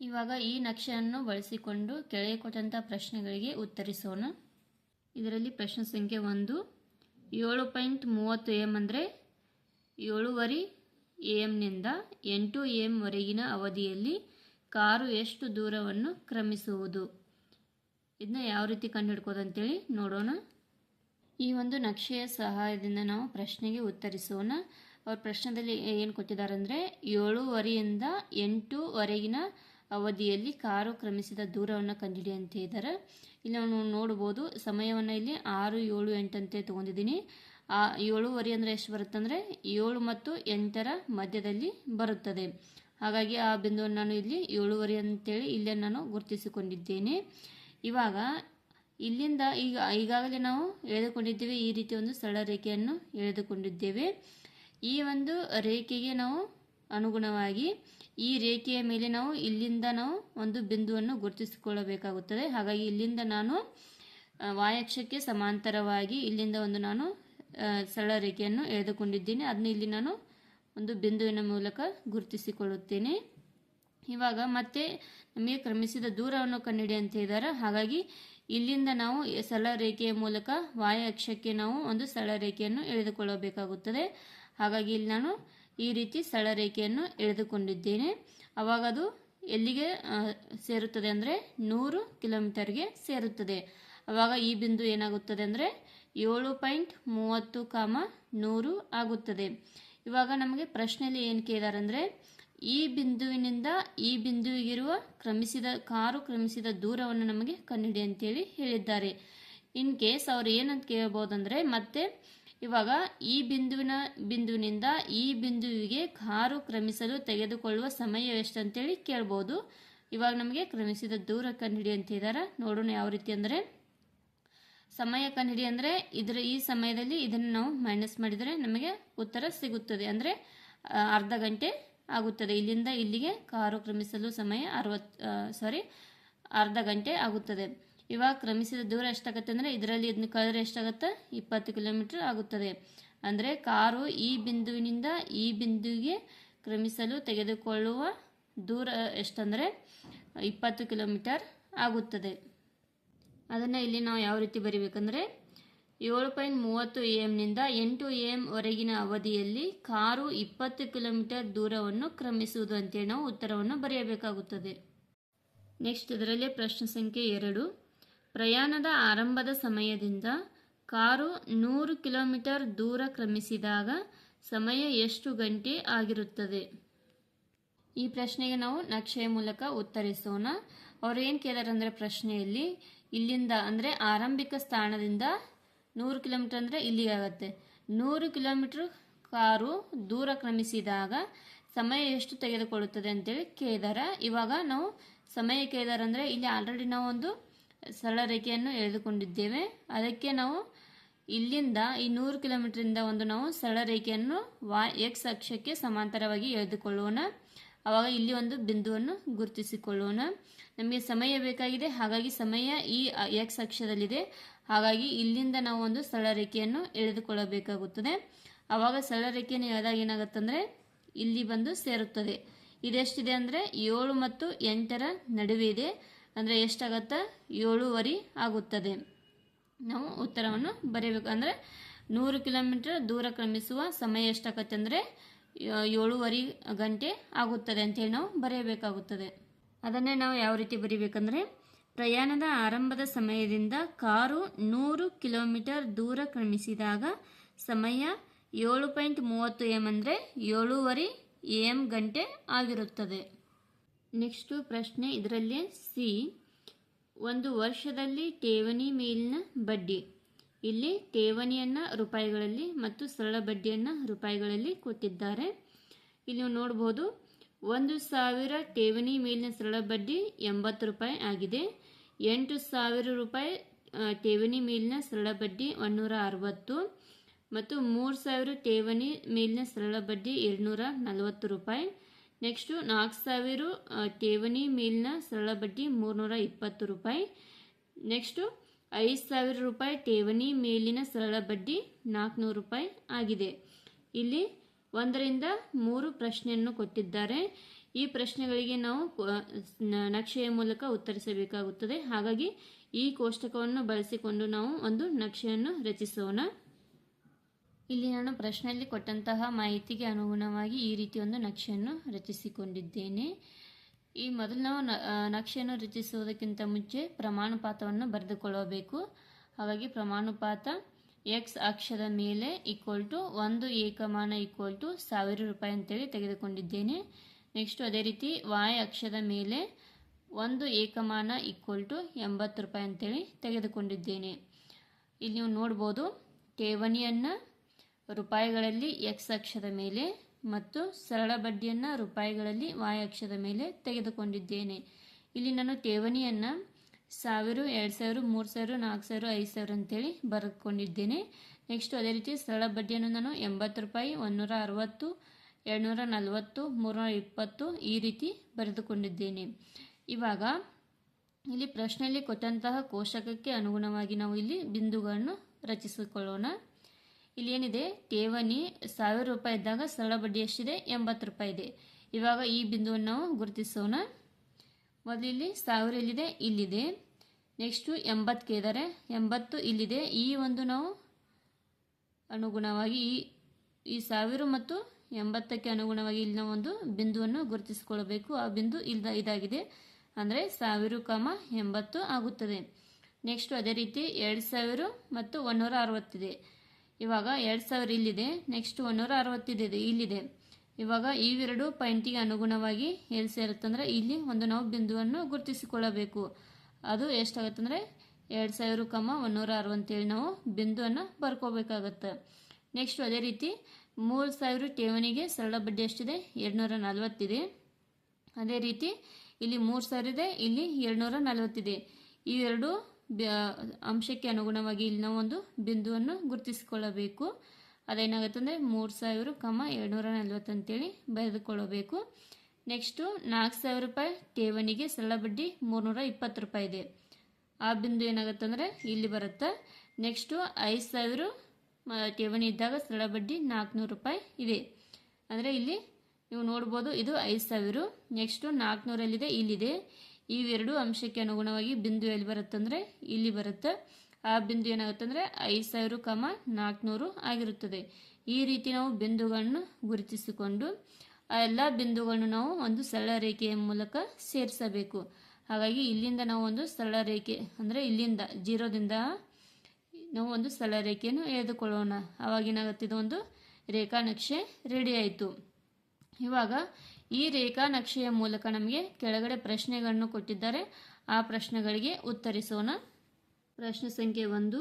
ಇವಾಗ ಈ ನಕ್ಷೆಯನ್ನು ಬಳಸಿಕೊಂಡು ಕೆಳಗೆ ಕೊಟ್ಟಂಥ ಪ್ರಶ್ನೆಗಳಿಗೆ ಉತ್ತರಿಸೋಣ. ಇದರಲ್ಲಿ ಪ್ರಶ್ನೆ ಸಂಖ್ಯೆ ಒಂದು. ಏಳು ಪಾಯಿಂಟ್ ಮೂವತ್ತು ಎಂ ಅಂದರೆ ಏಳುವರೆ ಎ ಎಮ್ನಿಂದ ಎಂಟು ಎ ಎಮ್ವರೆಗಿನ ಅವಧಿಯಲ್ಲಿ ಕಾರು ಎಷ್ಟು ದೂರವನ್ನು ಕ್ರಮಿಸುವುದು? ಇದನ್ನ ಯಾವ ರೀತಿ ಕಂಡುಹಿಡ್ಕೋದು ಅಂತೇಳಿ ನೋಡೋಣ. ಈ ಒಂದು ನಕ್ಷೆಯ ಸಹಾಯದಿಂದ ನಾವು ಪ್ರಶ್ನೆಗೆ ಉತ್ತರಿಸೋಣ. ಅವ್ರ ಪ್ರಶ್ನೆದಲ್ಲಿ ಏನು ಕೊಟ್ಟಿದ್ದಾರೆ ಅಂದರೆ ಏಳುವರೆಯಿಂದ ಎಂಟುವರೆಗಿನ ಅವಧಿಯಲ್ಲಿ ಕಾರು ಕ್ರಮಿಸಿದ ದೂರವನ್ನು ಕಂಡುಹಿಡಿಯಂತೆ ಇದ್ದಾರೆ ಇಲ್ಲಿ ನಾವು ನೋಡ್ಬೋದು ಸಮಯವನ್ನು ಇಲ್ಲಿ ಆರು, ಏಳು, ಎಂಟಂತೆ ತೊಗೊಂಡಿದ್ದೀನಿ. ಆ ಏಳುವರೆ ಅಂದರೆ ಎಷ್ಟು ಬರುತ್ತೆ ಅಂದರೆ ಏಳು ಮತ್ತು ಎಂಟರ ಮಧ್ಯದಲ್ಲಿ ಬರುತ್ತದೆ. ಹಾಗಾಗಿ ಆ ಬಿಂದುವನ್ನು ನಾನು ಇಲ್ಲಿ ಏಳುವರೆ ಅಂತೇಳಿ ಇಲ್ಲೇ ನಾನು ಗುರುತಿಸಿಕೊಂಡಿದ್ದೇನೆ. ಇವಾಗ ಇಲ್ಲಿಂದ ಈಗ, ಈಗಾಗಲೇ ನಾವು ಎಳೆದುಕೊಂಡಿದ್ದೇವೆ, ಈ ರೀತಿ ಒಂದು ಸರಳ ರೇಖೆಯನ್ನು ಎಳೆದುಕೊಂಡಿದ್ದೇವೆ. ಈ ಒಂದು ರೇಖೆಗೆ ನಾವು ಅನುಗುಣವಾಗಿ ಈ ರೇಖೆಯ ಮೇಲೆ ನಾವು ಇಲ್ಲಿಂದ ನಾವು ಒಂದು ಬಿಂದುವನ್ನು ಗುರುತಿಸಿಕೊಳ್ಳಬೇಕಾಗುತ್ತದೆ. ಹಾಗಾಗಿ ಇಲ್ಲಿಂದ ನಾನು ವಾಯಕ್ಷಕ್ಕೆ ಸಮಾಂತರವಾಗಿ ಇಲ್ಲಿಂದ ಒಂದು ನಾನು ಸರಳ ರೇಖೆಯನ್ನು ಎಳೆದುಕೊಂಡಿದ್ದೀನಿ. ಅದನ್ನ ಇಲ್ಲಿ ನಾನು ಒಂದು ಬಿಂದುವಿನ ಮೂಲಕ ಗುರುತಿಸಿಕೊಳ್ಳುತ್ತೇನೆ. ಇವಾಗ ಮತ್ತೆ ನಮಗೆ ಕ್ರಮಿಸಿದ ದೂರವನ್ನು ಕಂಡುಹಿಡಿ ಅಂತ ಇದ್ದಾರೆ ಹಾಗಾಗಿ ಇಲ್ಲಿಂದ ನಾವು ಸರಳ ರೇಖೆಯ ಮೂಲಕ ವಾಯ ಅಕ್ಷಕ್ಕೆ ನಾವು ಒಂದು ಸರಳ ರೇಖೆಯನ್ನು ಎಳೆದುಕೊಳ್ಳಬೇಕಾಗುತ್ತದೆ. ಹಾಗಾಗಿ ಇಲ್ಲಿ ನಾನು ಈ ರೀತಿ ಸರಳ ರೇಖೆಯನ್ನು ಎಳೆದುಕೊಂಡಿದ್ದೇನೆ. ಅವಾಗ ಅದು ಎಲ್ಲಿಗೆ ಸೇರುತ್ತದೆ ಅಂದರೆ ನೂರು ಕಿಲೋಮೀಟರ್ಗೆ ಸೇರುತ್ತದೆ. ಅವಾಗ ಈ ಬಿಂದು ಏನಾಗುತ್ತದೆ ಅಂದರೆ ಏಳು ಪಾಯಿಂಟ್ ಮೂವತ್ತು ಕಾಮ ನೂರು ಆಗುತ್ತದೆ. ಇವಾಗ ನಮಗೆ ಪ್ರಶ್ನೆಯಲ್ಲಿ ಏನು ಕೇಳಿದಾರೆ ಅಂದರೆ ಈ ಬಿಂದುವಿನಿಂದ ಈ ಬಿಂದುವಿಗಿರುವ ಕ್ರಮಿಸಿದ, ಕಾರು ಕ್ರಮಿಸಿದ ದೂರವನ್ನು ನಮಗೆ ಕಂಡುಹಿಡಿ ಅಂತೇಳಿ ಹೇಳಿದ್ದಾರೆ. ಇನ್ ಕೇಸ್ ಅವ್ರು ಏನಂತ ಕೇಳ್ಬೋದಂದರೆ ಮತ್ತೆ ಇವಾಗ ಈ ಬಿಂದುವಿನ ಬಿಂದುವಿನಿಂದ ಈ ಬಿಂದುವಿಗೆ ಕಾರು ಕ್ರಮಿಸಲು ತೆಗೆದುಕೊಳ್ಳುವ ಸಮಯ ಎಷ್ಟು ಅಂತೇಳಿ ಕೇಳ್ಬೋದು. ಇವಾಗ ನಮಗೆ ಕ್ರಮಿಸಿದ ದೂರ ಕಂಡುಹಿಡಿ ಅಂತ ಇದ್ದಾರೆ ನೋಡೋಣ ಯಾವ ರೀತಿ ಅಂದರೆ. ಸಮಯ ಕಂಡುಹಿಡಿ ಅಂದರೆ ಇದರ ಈ ಸಮಯದಲ್ಲಿ ಇದನ್ನು ನಾವು ಮೈನಸ್ ಮಾಡಿದರೆ ನಮಗೆ ಉತ್ತರ ಸಿಗುತ್ತದೆ. ಅಂದರೆ ಅರ್ಧ ಗಂಟೆ ಆಗುತ್ತದೆ. ಇಲ್ಲಿಂದ ಇಲ್ಲಿಗೆ ಕಾರು ಕ್ರಮಿಸಲು ಸಮಯ ಅರವತ್ತು ಸಾರಿ ಅರ್ಧ ಗಂಟೆ ಆಗುತ್ತದೆ. ಇವಾಗ ಕ್ರಮಿಸಿದ ದೂರ ಎಷ್ಟಾಗತ್ತೆ ಅಂದರೆ ಇದರಲ್ಲಿ ಇದನ್ನ ಕಳೆದ್ರೆ ಎಷ್ಟಾಗುತ್ತೆ? ಇಪ್ಪತ್ತು ಕಿಲೋಮೀಟರ್ ಆಗುತ್ತದೆ. ಅಂದರೆ ಕಾರು ಈ ಬಿಂದುವಿನಿಂದ ಈ ಬಿಂದುವಿಗೆ ಕ್ರಮಿಸಲು ತೆಗೆದುಕೊಳ್ಳುವ ದೂರ ಎಷ್ಟಂದರೆ ಇಪ್ಪತ್ತು ಕಿಲೋಮೀಟರ್ ಆಗುತ್ತದೆ. ಅದನ್ನು ಇಲ್ಲಿ ನಾವು ಯಾವ ರೀತಿ ಬರಿಬೇಕಂದ್ರೆ ಏಳು ಪಾಯಿಂಟ್ ಮೂವತ್ತು ಎ ಎಮ್ನಿಂದ ಎಂಟು ಎ ಎಂ ವರೆಗಿನ ಅವಧಿಯಲ್ಲಿ ಕಾರು ಇಪ್ಪತ್ತು ಕಿಲೋಮೀಟರ್ ದೂರವನ್ನು ಕ್ರಮಿಸುವುದು ಅಂತೇಳಿ ನಾವು ಉತ್ತರವನ್ನು ಬರೆಯಬೇಕಾಗುತ್ತದೆ. ನೆಕ್ಸ್ಟ್ ಇದರಲ್ಲಿ ಪ್ರಶ್ನೆ ಸಂಖ್ಯೆ ಎರಡು. ಪ್ರಯಾಣದ ಆರಂಭದ ಸಮಯದಿಂದ ಕಾರು ನೂರು ಕಿಲೋಮೀಟರ್ ದೂರ ಕ್ರಮಿಸಿದಾಗ ಸಮಯ ಎಷ್ಟು ಗಂಟೆ ಆಗಿರುತ್ತದೆ? ಈ ಪ್ರಶ್ನೆಗೆ ನಾವು ನಕ್ಷೆಯ ಮೂಲಕ ಉತ್ತರಿಸೋಣ. ಅವ್ರು ಏನು ಕೇಳಾರಂದರೆ ಪ್ರಶ್ನೆಯಲ್ಲಿ, ಇಲ್ಲಿಂದ ಅಂದರೆ ಆರಂಭಿಕ ಸ್ಥಾನದಿಂದ ನೂರು ಕಿಲೋಮೀಟರ್ ಅಂದರೆ ಇಲ್ಲಿಗೆ ಆಗುತ್ತೆ. ನೂರು ಕಿಲೋಮೀಟ್ರ್ ಕಾರು ದೂರ ಕ್ರಮಿಸಿದಾಗ ಸಮಯ ಎಷ್ಟು ತೆಗೆದುಕೊಳ್ಳುತ್ತದೆ ಅಂತೇಳಿ ಕೇಳಿದಾರ. ಇವಾಗ ನಾವು ಸಮಯ ಕೇಳಿದಾರೆ ಅಂದರೆ ಇಲ್ಲಿ ಆಲ್ರೆಡಿ ನಾವು ಒಂದು ಸರಳ ರೇಖೆಯನ್ನು ಎಳೆದುಕೊಂಡಿದ್ದೇವೆ. ಅದಕ್ಕೆ ನಾವು ಇಲ್ಲಿಂದ ಈ ನೂರು ಕಿಲೋಮೀಟರಿಂದ ಒಂದು ನಾವು ಸರಳ ರೇಖೆಯನ್ನು ವಾ ಎಕ್ಸ್ ಅಕ್ಷಕ್ಕೆ ಸಮಾಂತರವಾಗಿ ಎಳೆದುಕೊಳ್ಳೋಣ. ಆವಾಗ ಇಲ್ಲಿ ಒಂದು ಬಿಂದುವನ್ನು ಗುರುತಿಸಿಕೊಳ್ಳೋಣ. ನಮಗೆ ಸಮಯ ಬೇಕಾಗಿದೆ. ಹಾಗಾಗಿ ಸಮಯ ಈ ಎಕ್ಸ್ ಅಕ್ಷದಲ್ಲಿದೆ. ಹಾಗಾಗಿ ಇಲ್ಲಿಂದ ನಾವು ಒಂದು ಸರಳ ರೇಖೆಯನ್ನು ಎಳೆದುಕೊಳ್ಳಬೇಕಾಗುತ್ತದೆ. ಆವಾಗ ಸರಳ ರೇಖೆಯನ್ನು ಎಳೆದಾಗ ಏನಾಗುತ್ತಂದರೆ ಇಲ್ಲಿ ಬಂದು ಸೇರುತ್ತದೆ. ಇದೆಷ್ಟಿದೆ ಅಂದರೆ ಏಳು ಮತ್ತು ಎಂಟರ ನಡುವೆ ಇದೆ. ಅಂದರೆ ಎಷ್ಟಾಗತ್ತೆ? ಏಳುವರೆ ಆಗುತ್ತದೆ. ನಾವು ಉತ್ತರವನ್ನು ಬರೆಯಬೇಕು ಅಂದರೆ ನೂರು ಕಿಲೋಮೀಟರ್ ದೂರ ಕ್ರಮಿಸುವ ಸಮಯ ಎಷ್ಟಾಗತ್ತೆ ಅಂದರೆ ಏಳುವರೆ ಗಂಟೆ ಆಗುತ್ತದೆ ಅಂತೇಳಿ ನಾವು ಬರೆಯಬೇಕಾಗುತ್ತದೆ. ಅದನ್ನೇ ನಾವು ಯಾವ ರೀತಿ ಬರಿಬೇಕಂದ್ರೆ, ಪ್ರಯಾಣದ ಆರಂಭದ ಸಮಯದಿಂದ ಕಾರು ನೂರು ಕಿಲೋಮೀಟರ್ ದೂರ ಕ್ರಮಿಸಿದಾಗ ಸಮಯ ಏಳು ಪಾಯಿಂಟ್ ಮೂವತ್ತು ಎಂ ಅಂದರೆ ಏಳೂವರೆ ಎಂ ಗಂಟೆ ಆಗಿರುತ್ತದೆ. ನೆಕ್ಸ್ಟು ಪ್ರಶ್ನೆ ಇದರಲ್ಲಿ ಸಿ ಒಂದು ವರ್ಷದಲ್ಲಿ ಠೇವಣಿ ಮೇಲಿನ ಬಡ್ಡಿ. ಇಲ್ಲಿ ಠೇವಣಿಯನ್ನು ರೂಪಾಯಿಗಳಲ್ಲಿ ಮತ್ತು ಸರಳ ಬಡ್ಡಿಯನ್ನು ರೂಪಾಯಿಗಳಲ್ಲಿ ಕೊಟ್ಟಿದ್ದಾರೆ. ಇಲ್ಲಿ ನೀವು ನೋಡ್ಬೋದು, ಒಂದು ಸಾವಿರ ಠೇವಣಿ ಮೇಲಿನ ಸರಳ ಬಡ್ಡಿ ಎಂಬತ್ತು ರೂಪಾಯಿ ಆಗಿದೆ. ಎಂಟು ಸಾವಿರ ರೂಪಾಯಿ ಠೇವಣಿ ಮೇಲಿನ ಸರಳ ಬಡ್ಡಿ ಒಂನ್ನೂರ ಅರವತ್ತು ಮತ್ತು ಮೂರು ಸಾವಿರ ಠೇವಣಿ ಮೇಲಿನ ಸರಳ ಬಡ್ಡಿ ಎರಡುನೂರ ನಲವತ್ತು ರೂಪಾಯಿ. ನೆಕ್ಸ್ಟು ನಾಲ್ಕು ಸಾವಿರ ಠೇವಣಿ ಮೇಲಿನ ಸರಳ ಬಡ್ಡಿ ಮೂರುನೂರ ಇಪ್ಪತ್ತು ರೂಪಾಯಿ. ನೆಕ್ಸ್ಟು ಐದು ಸಾವಿರ ರೂಪಾಯಿ ಠೇವಣಿ ಮೇಲಿನ ಸರಳ ಬಡ್ಡಿ ನಾಲ್ಕುನೂರು ರೂಪಾಯಿ ಆಗಿದೆ. ಇಲ್ಲಿ ಒಂದರಿಂದ ಮೂರು ಪ್ರಶ್ನೆಯನ್ನು ಕೊಟ್ಟಿದ್ದಾರೆ. ಈ ಪ್ರಶ್ನೆಗಳಿಗೆ ನಾವು ನಕ್ಷೆಯ ಮೂಲಕ ಉತ್ತರಿಸಬೇಕಾಗುತ್ತದೆ. ಹಾಗಾಗಿ ಈ ಕೋಷ್ಟಕವನ್ನು ಬಳಸಿಕೊಂಡು ನಾವು ಒಂದು ನಕ್ಷೆಯನ್ನು ರಚಿಸೋಣ. ಇಲ್ಲಿ ನಾನು ಪ್ರಶ್ನೆಯಲ್ಲಿ ಕೊಟ್ಟಂತಹ ಮಾಹಿತಿಗೆ ಅನುಗುಣವಾಗಿ ಈ ರೀತಿ ಒಂದು ನಕ್ಷೆಯನ್ನು ರಚಿಸಿಕೊಂಡಿದ್ದೇನೆ. ಈ ಮೊದಲು ನಾವು ನಕ್ಷೆಯನ್ನು ರಚಿಸುವುದಕ್ಕಿಂತ ಮುಂಚೆ ಪ್ರಮಾಣಪಾತವನ್ನು ಬರೆದುಕೊಳ್ಳಬೇಕು. ಹಾಗಾಗಿ ಪ್ರಮಾಣಪಾತ ಎಕ್ಸ್ ಅಕ್ಷದ ಮೇಲೆ ಈಕ್ವಲ್ ಟು ಒಂದು ಏಕಮಾನ ಈಕ್ವಲ್ ಟು ಸಾವಿರ ರೂಪಾಯಿ ಅಂತೇಳಿ ತೆಗೆದುಕೊಂಡಿದ್ದೇನೆ. ನೆಕ್ಸ್ಟು ಅದೇ ರೀತಿ ವಾಯ್ ಅಕ್ಷದ ಮೇಲೆ ಒಂದು ಏಕಮಾನ ಈಕ್ವಲ್ ಟು ಎಂಬತ್ತು ರೂಪಾಯಿ ಅಂತೇಳಿ ತೆಗೆದುಕೊಂಡಿದ್ದೇನೆ. ಇಲ್ಲಿ ನೀವು ನೋಡ್ಬೋದು, ಠೇವಣಿಯನ್ನು ರೂಪಾಯಿಗಳಲ್ಲಿ ಎಕ್ಸ್ ಅಕ್ಷದ ಮೇಲೆ ಮತ್ತು ಸರಳ ಬಡ್ಡಿಯನ್ನು ರೂಪಾಯಿಗಳಲ್ಲಿ ವಾಯ್ ಅಕ್ಷದ ಮೇಲೆ ತೆಗೆದುಕೊಂಡಿದ್ದೇನೆ. ಇಲ್ಲಿ ನಾನು ಠೇವಣಿಯನ್ನು ಸಾವಿರ, ಎರಡು ಸಾವಿರ, ಮೂರು ಸಾವಿರ, ನಾಲ್ಕು ಸಾವಿರ, ಐದು ಸಾವಿರ ಅಂತೇಳಿ ಬರೆದುಕೊಂಡಿದ್ದೇನೆ ನೆಕ್ಸ್ಟ್ ಅದೇ ರೀತಿ ಸರಳ ಬಡ್ಡಿಯನ್ನು ನಾನು ಎಂಬತ್ತು ರೂಪಾಯಿ, ಒಂದೂರ ಅರವತ್ತು, ಎರಡುನೂರ ನಲವತ್ತು, ಮೂರುನೂರ ಇಪ್ಪತ್ತು ಈ ರೀತಿ ಬರೆದುಕೊಂಡಿದ್ದೇನೆ. ಇವಾಗ ಇಲ್ಲಿ ಪ್ರಶ್ನೆಯಲ್ಲಿ ಕೊಟ್ಟಂತಹ ಕೋಶಕಕ್ಕೆ ಅನುಗುಣವಾಗಿ ನಾವು ಇಲ್ಲಿ ಬಿಂದುಗಳನ್ನು ರಚಿಸಿಕೊಳ್ಳೋಣ. ಇಲ್ಲಿ ಏನಿದೆ ಠೇವಣಿ ಸಾವಿರ ರೂಪಾಯಿ ಇದ್ದಾಗ ಸರಳ ಬಡ್ಡಿ ಎಷ್ಟಿದೆ? ಎಂಬತ್ತು ರೂಪಾಯಿ ಇದೆ. ಇವಾಗ ಈ ಬಿಂದುವನ್ನು ನಾವು ಗುರುತಿಸೋಣ. ಮೊದಲು ಇಲ್ಲಿ ಸಾವಿರ ಎಲ್ಲಿದೆ? ಇಲ್ಲಿದೆ. ನೆಕ್ಸ್ಟು ಎಂಬತ್ತಕ್ಕೆ ಇದ್ದಾರೆ. ಎಂಬತ್ತು ಇಲ್ಲಿದೆ. ಈ ಒಂದು ನಾವು ಅನುಗುಣವಾಗಿ ಈ ಈ ಸಾವಿರ ಮತ್ತು ಎಂಬತ್ತಕ್ಕೆ ಅನುಗುಣವಾಗಿ ಇಲ್ಲಿನ ಒಂದು ಬಿಂದುವನ್ನು ಗುರುತಿಸಿಕೊಳ್ಳಬೇಕು. ಆ ಬಿಂದು ಇಲ್ದ ಇದಾಗಿದೆ. ಅಂದರೆ ಸಾವಿರ ಕಮ ಎಂಬತ್ತು ಆಗುತ್ತದೆ. ನೆಕ್ಸ್ಟು ಅದೇ ರೀತಿ ಎರಡು ಸಾವಿರ ಮತ್ತು ಒನ್ನೂರ ಅರವತ್ತಿದೆ ಇವಾಗ ಎರಡು ಸಾವಿರ ಇಲ್ಲಿದೆ. ನೆಕ್ಸ್ಟ್ ಒಂದೂರ ಅರವತ್ತಿದೆ. ಇಲ್ಲಿದೆ. ಇವಾಗ ಇವೆರಡು ಪಾಯಿಂಟಿಗೆ ಅನುಗುಣವಾಗಿ ಎಲ್ಲಿ ಸೇರುತ್ತಂದ್ರೆ ಇಲ್ಲಿ ಒಂದು ನಾವು ಬಿಂದುವನ್ನು ಗುರುತಿಸಿಕೊಳ್ಳಬೇಕು. ಅದು ಎಷ್ಟಾಗುತ್ತಂದ್ರೆ ಎರಡು ಸಾವಿರ ಕಮ್ಮ ಒಂದೂರ ಅರವತ್ತೇಳು ನಾವು ಬಿಂದುವನ್ನು ಬರ್ಕೋಬೇಕಾಗತ್ತೆ. ನೆಕ್ಸ್ಟ್ ಅದೇ ರೀತಿ ಮೂರು ಸಾವಿರ ಠೇವಣಿಗೆ ಸರಳ ಬಡ್ಡಿ ಎಷ್ಟಿದೆ? ಎರಡುನೂರ ನಲವತ್ತಿದೆ ಅದೇ ರೀತಿ ಇಲ್ಲಿ ಮೂರು ಸಾವಿರ ಇದೆ, ಇಲ್ಲಿ ಎರಡುನೂರ ನಲ್ವತ್ತಿದೆ ಇವೆರಡು ಅಂಶಕ್ಕೆ ಅನುಗುಣವಾಗಿ ಇಲ್ಲಿ ಒಂದು ಬಿಂದುವನ್ನು ಗುರುತಿಸಿಕೊಳ್ಳಬೇಕು. ಅದೇನಾಗುತ್ತೆ ಅಂದರೆ ಮೂರು ಸಾವಿರ ಕಮ ಎರಡುನೂರ ನಲ್ವತ್ತು ಅಂತೇಳಿ ಬರೆದುಕೊಳ್ಳಬೇಕು. ನೆಕ್ಸ್ಟು ನಾಲ್ಕು ಸಾವಿರ ರೂಪಾಯಿ ಠೇವಣಿಗೆ ಸರಳ ಬಡ್ಡಿ ಮೂರುನೂರ ಇಪ್ಪತ್ತು ರೂಪಾಯಿ ಇದೆ. ಆ ಬಿಂದು ಏನಾಗುತ್ತೆ ಅಂದರೆ ಇಲ್ಲಿ ಬರುತ್ತೆ. ನೆಕ್ಸ್ಟು ಐದು ಸಾವಿರ ಠೇವಣಿ ಇದ್ದಾಗ ಸರಳ ಬಡ್ಡಿ ನಾಲ್ಕುನೂರು ರೂಪಾಯಿ ಇದೆ. ಅಂದರೆ ಇಲ್ಲಿ ನೀವು ನೋಡ್ಬೋದು ಇದು ಐದು ಸಾವಿರ. ನೆಕ್ಸ್ಟು ನಾಲ್ಕುನೂರಲ್ಲಿದೆ, ಇಲ್ಲಿದೆ. ಇವೆರಡು ಅಂಶಕ್ಕೆ ಅನುಗುಣವಾಗಿ ಬಿಂದು ಎಲ್ಲಿ ಬರುತ್ತೆ ಅಂದರೆ ಇಲ್ಲಿ ಬರುತ್ತೆ. ಆ ಬಿಂದು ಏನಾಗುತ್ತೆ ಅಂದರೆ ಐದು ಸಾವಿರ ಕಮ ನಾಲ್ಕುನೂರು ಆಗಿರುತ್ತದೆ. ಈ ರೀತಿ ನಾವು ಬಿಂದುಗಳನ್ನು ಗುರುತಿಸಿಕೊಂಡು ಆ ಎಲ್ಲ ಬಿಂದುಗಳನ್ನು ನಾವು ಒಂದು ಸರಳ ರೇಖೆಯ ಮೂಲಕ ಸೇರಿಸಬೇಕು. ಹಾಗಾಗಿ ಇಲ್ಲಿಂದ ನಾವು ಒಂದು ಸರಳ ರೇಖೆ ಅಂದರೆ ಇಲ್ಲಿಂದ ಜೀರೋದಿಂದ ನಾವು ಒಂದು ಸರಳ ರೇಖೆಯನ್ನು ಎಳೆದುಕೊಳ್ಳೋಣ. ಆವಾಗ ಏನಾಗುತ್ತೆ? ಇದು ಒಂದು ರೇಖಾ ನಕ್ಷೆ ರೆಡಿ ಆಯಿತು. ಇವಾಗ ಈ ರೇಖಾ ನಕ್ಷೆಯ ಮೂಲಕ ನಮಗೆ ಕೆಳಗಡೆ ಪ್ರಶ್ನೆಗಳನ್ನು ಕೊಟ್ಟಿದ್ದಾರೆ. ಆ ಪ್ರಶ್ನೆಗಳಿಗೆ ಉತ್ತರಿಸೋಣ. ಪ್ರಶ್ನೆ ಸಂಖ್ಯೆ ಒಂದು.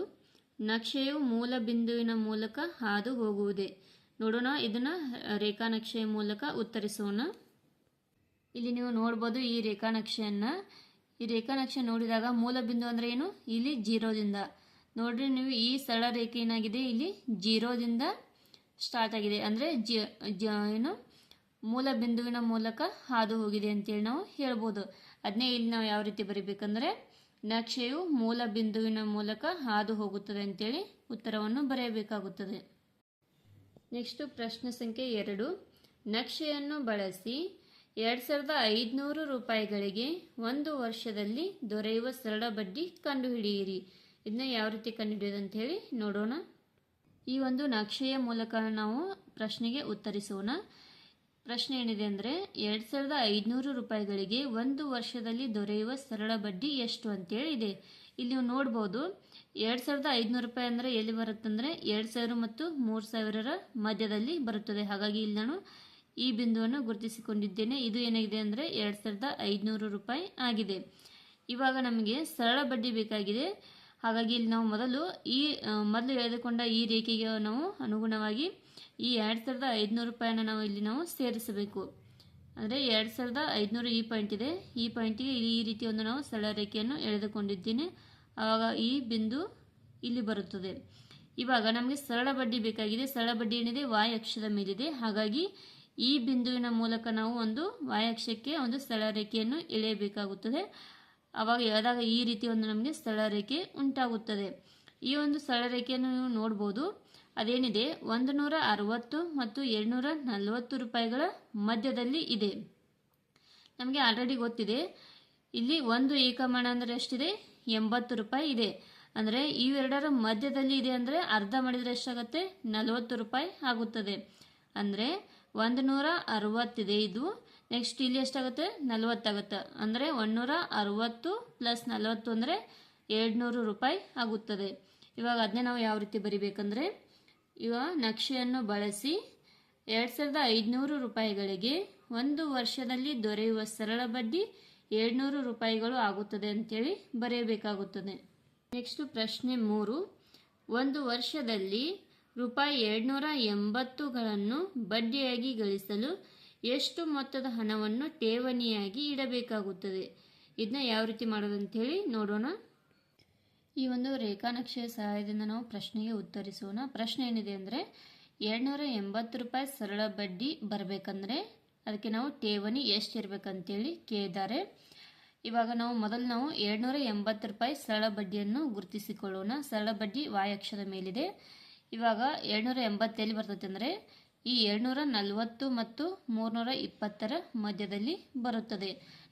ನಕ್ಷೆಯು ಮೂಲ ಬಿಂದುವಿನ ಮೂಲಕ ಹಾದು ಹೋಗುವುದೇ? ನೋಡೋಣ, ಇದನ್ನ ರೇಖಾ ನಕ್ಷೆಯ ಮೂಲಕ ಉತ್ತರಿಸೋಣ. ಇಲ್ಲಿ ನೀವು ನೋಡ್ಬೋದು ಈ ರೇಖಾ ನಕ್ಷೆಯನ್ನು ಈ ರೇಖಾ ನಕ್ಷೆ ನೋಡಿದಾಗ ಮೂಲ ಬಿಂದು ಅಂದ್ರೆ ಏನು? ಇಲ್ಲಿ ಜೀರೋದಿಂದ. ನೋಡ್ರಿ, ನೀವು ಈ ಸರಳ ರೇಖೆ ಏನಾಗಿದೆ? ಇಲ್ಲಿ ಜೀರೋದಿಂದ ಸ್ಟಾರ್ಟ್ ಆಗಿದೆ. ಅಂದರೆ ಜಿ, ಏನು? ಮೂಲ ಬಿಂದುವಿನ ಮೂಲಕ ಹಾದು ಹೋಗಿದೆ ಅಂತೇಳಿ ನಾವು ಹೇಳ್ಬೋದು. ಅದನ್ನೇ ಇಲ್ಲಿ ನಾವು ಯಾವ ರೀತಿ ಬರೀಬೇಕಂದ್ರೆ ನಕ್ಷೆಯು ಮೂಲ ಬಿಂದುವಿನ ಮೂಲಕ ಹಾದು ಹೋಗುತ್ತದೆ ಅಂತೇಳಿ ಉತ್ತರವನ್ನು ಬರೆಯಬೇಕಾಗುತ್ತದೆ. ನೆಕ್ಸ್ಟು ಪ್ರಶ್ನೆ ಸಂಖ್ಯೆ ಎರಡು. ನಕ್ಷೆಯನ್ನು ಬಳಸಿ ಎರಡು ಸಾವಿರದ ಐದುನೂರು ರೂಪಾಯಿಗಳಿಗೆ ಒಂದು ವರ್ಷದಲ್ಲಿ ದೊರೆಯುವ ಸರಳ ಬಡ್ಡಿ ಕಂಡುಹಿಡಿಯಿರಿ. ಇದನ್ನ ಯಾವ ರೀತಿ ಕಂಡುಹಿಡಿಯೋದು ಅಂತ ಹೇಳಿ ನೋಡೋಣ. ಈ ಒಂದು ನಕ್ಷೆಯ ಮೂಲಕ ನಾವು ಪ್ರಶ್ನೆಗೆ ಉತ್ತರಿಸೋಣ. ಪ್ರಶ್ನೆ ಏನಿದೆ ಅಂದರೆ, ಎರಡು ಸಾವಿರದ ಐದುನೂರು ರೂಪಾಯಿಗಳಿಗೆ ಒಂದು ವರ್ಷದಲ್ಲಿ ದೊರೆಯುವ ಸರಳ ಬಡ್ಡಿ ಎಷ್ಟು ಅಂತೇಳಿ ಇದೆ. ಇಲ್ಲಿ ನೀವು ನೋಡ್ಬೋದು, ಎರಡು ಸಾವಿರದ ಐದುನೂರು ರೂಪಾಯಿ ಅಂದರೆ ಎಲ್ಲಿ ಬರುತ್ತಂದರೆ ಎರಡು ಸಾವಿರ ಮತ್ತು ಮೂರು ಸಾವಿರರ ಮಧ್ಯದಲ್ಲಿ ಬರುತ್ತದೆ. ಹಾಗಾಗಿ ಇಲ್ಲಿ ನಾನು ಈ ಬಿಂದುವನ್ನು ಗುರುತಿಸಿಕೊಂಡಿದ್ದೇನೆ. ಇದು ಏನಾಗಿದೆ ಅಂದರೆ, ಎರಡು ಸಾವಿರದ ಐದುನೂರು ರೂಪಾಯಿ ಆಗಿದೆ. ಇವಾಗ ನಮಗೆ ಸರಳ ಬಡ್ಡಿ ಬೇಕಾಗಿದೆ. ಹಾಗಾಗಿ ಇಲ್ಲಿ ನಾವು ಮೊದಲು ಈ, ಮೊದಲು ಎಳೆದುಕೊಂಡ ಈ ರೇಖೆಗೆ ನಾವು ಅನುಗುಣವಾಗಿ ಈ ಎರಡು ಸಾವಿರದ ಐದುನೂರು ರೂಪಾಯಿನ ನಾವು ಇಲ್ಲಿ ನಾವು ಸೇರಿಸಬೇಕು. ಅಂದರೆ ಎರಡು ಸಾವಿರದ ಐದುನೂರು ಈ ಪಾಯಿಂಟ್ ಇದೆ. ಈ ಪಾಯಿಂಟಿಗೆ ಈ ರೀತಿ ಒಂದು ನಾವು ಸರಳ ರೇಖೆಯನ್ನು ಎಳೆದುಕೊಂಡಿದ್ದೇನೆ. ಆವಾಗ ಈ ಬಿಂದು ಇಲ್ಲಿ ಬರುತ್ತದೆ. ಇವಾಗ ನಮಗೆ ಸರಳ ಬಡ್ಡಿ ಬೇಕಾಗಿದೆ. ಸರಳ ಬಡ್ಡಿ ಏನಿದೆ? ವಾಯ್ ಅಕ್ಷದ ಮೇಲಿದೆ. ಹಾಗಾಗಿ ಈ ಬಿಂದುವಿನ ಮೂಲಕ ನಾವು ಒಂದು ವಾಯ್ ಅಕ್ಷಕ್ಕೆ ಒಂದು ಸರಳ ರೇಖೆಯನ್ನು ಎಳೆಯಬೇಕಾಗುತ್ತದೆ. ಆವಾಗ ಎಳೆದಾಗ ಈ ರೀತಿ ಒಂದು ನಮಗೆ ಸರಳ ರೇಖೆ ಉಂಟಾಗುತ್ತದೆ. ಈ ಒಂದು ಸರಳ ರೇಖೆಯನ್ನು ನೀವು ನೋಡ್ಬೋದು. ಅದೇನಿದೆ? ಒಂದು ನೂರ ಅರವತ್ತು ಮತ್ತು ಎರಡುನೂರ ನಲವತ್ತು ರೂಪಾಯಿಗಳ ಮಧ್ಯದಲ್ಲಿ ಇದೆ. ನಮಗೆ ಆಲ್ರೆಡಿ ಗೊತ್ತಿದೆ. ಇಲ್ಲಿ ಒಂದು ಏಕಮಾನ ಅಂದರೆ ಎಷ್ಟಿದೆ? ಎಂಬತ್ತು ರೂಪಾಯಿ ಇದೆ. ಅಂದರೆ ಇವೆರಡರ ಮಧ್ಯದಲ್ಲಿ ಇದೆ ಅಂದರೆ ಅರ್ಧ ಮಾಡಿದರೆ ಎಷ್ಟಾಗುತ್ತೆ? ನಲವತ್ತು ರೂಪಾಯಿ ಆಗುತ್ತದೆ. ಅಂದರೆ ಒಂದು ನೂರ ಅರವತ್ತಿದೆ ಇದು. ನೆಕ್ಸ್ಟ್ ಇಲ್ಲಿ ಎಷ್ಟಾಗುತ್ತೆ? ನಲವತ್ತಾಗುತ್ತೆ. ಅಂದರೆ ಒಂದೂರ ಅರವತ್ತು ಪ್ಲಸ್ ನಲವತ್ತು ಅಂದರೆ ಎರಡುನೂರು ರೂಪಾಯಿ ಆಗುತ್ತದೆ. ಇವಾಗ ಅದನ್ನೇ ನಾವು ಯಾವ ರೀತಿ ಬರಿಬೇಕಂದ್ರೆ ಇವಾಗ ನಕ್ಷೆಯನ್ನು ಬಳಸಿ ಎರಡು ಸಾವಿರದ ಐದುನೂರು ರೂಪಾಯಿಗಳಿಗೆ ಒಂದು ವರ್ಷದಲ್ಲಿ ದೊರೆಯುವ ಸರಳ ಬಡ್ಡಿ ಏಳ್ನೂರು ರೂಪಾಯಿಗಳು ಆಗುತ್ತದೆ ಅಂತೇಳಿ ಬರೆಯಬೇಕಾಗುತ್ತದೆ. ನೆಕ್ಸ್ಟ್ ಪ್ರಶ್ನೆ ಮೂರು. ಒಂದು ವರ್ಷದಲ್ಲಿ ರೂಪಾಯಿ ಏಳ್ನೂರ ಎಂಬತ್ತುಗಳನ್ನು ಬಡ್ಡಿಯಾಗಿ ಗಳಿಸಲು ಎಷ್ಟು ಮೊತ್ತದ ಹಣವನ್ನು ಠೇವಣಿಯಾಗಿ ಇಡಬೇಕಾಗುತ್ತದೆ. ಇದನ್ನ ಯಾವ ರೀತಿ ಮಾಡೋದು ಅಂತೇಳಿ ನೋಡೋಣ. ಈ ಒಂದು ರೇಖಾನಕ್ಷೆಯ ಸಹಾಯದಿಂದ ನಾವು ಪ್ರಶ್ನೆಗೆ ಉತ್ತರಿಸೋಣ. ಪ್ರಶ್ನೆ ಏನಿದೆ ಅಂದರೆ ಏಳ್ನೂರ ಎಂಬತ್ತು ರೂಪಾಯಿ ಸರಳ ಬಡ್ಡಿ ಬರಬೇಕಂದ್ರೆ ಅದಕ್ಕೆ ನಾವು ಠೇವಣಿ ಎಷ್ಟು ಇರಬೇಕಂತೇಳಿ ಕೇಳಿದ್ದಾರೆ. ಇವಾಗ ನಾವು ಮೊದಲು ನಾವು ಏಳ್ನೂರ ಎಂಬತ್ತು ರೂಪಾಯಿ ಸರಳ ಬಡ್ಡಿಯನ್ನು ಗುರುತಿಸಿಕೊಳ್ಳೋಣ. ಸರಳ ಬಡ್ಡಿ ವಾಯಕ್ಷದ ಮೇಲಿದೆ. ಇವಾಗ ಏಳ್ನೂರ ಎಂಬತ್ತೇಳಿ ಬರ್ತೈತೆ ಅಂದರೆ, ಈ ಏಳ್ನೂರ ನಲವತ್ತು ಮತ್ತು ಮೂರ್ನೂರ ಇಪ್ಪತ್ತರ ಮಧ್ಯದಲ್ಲಿ ಬರುತ್ತದೆ.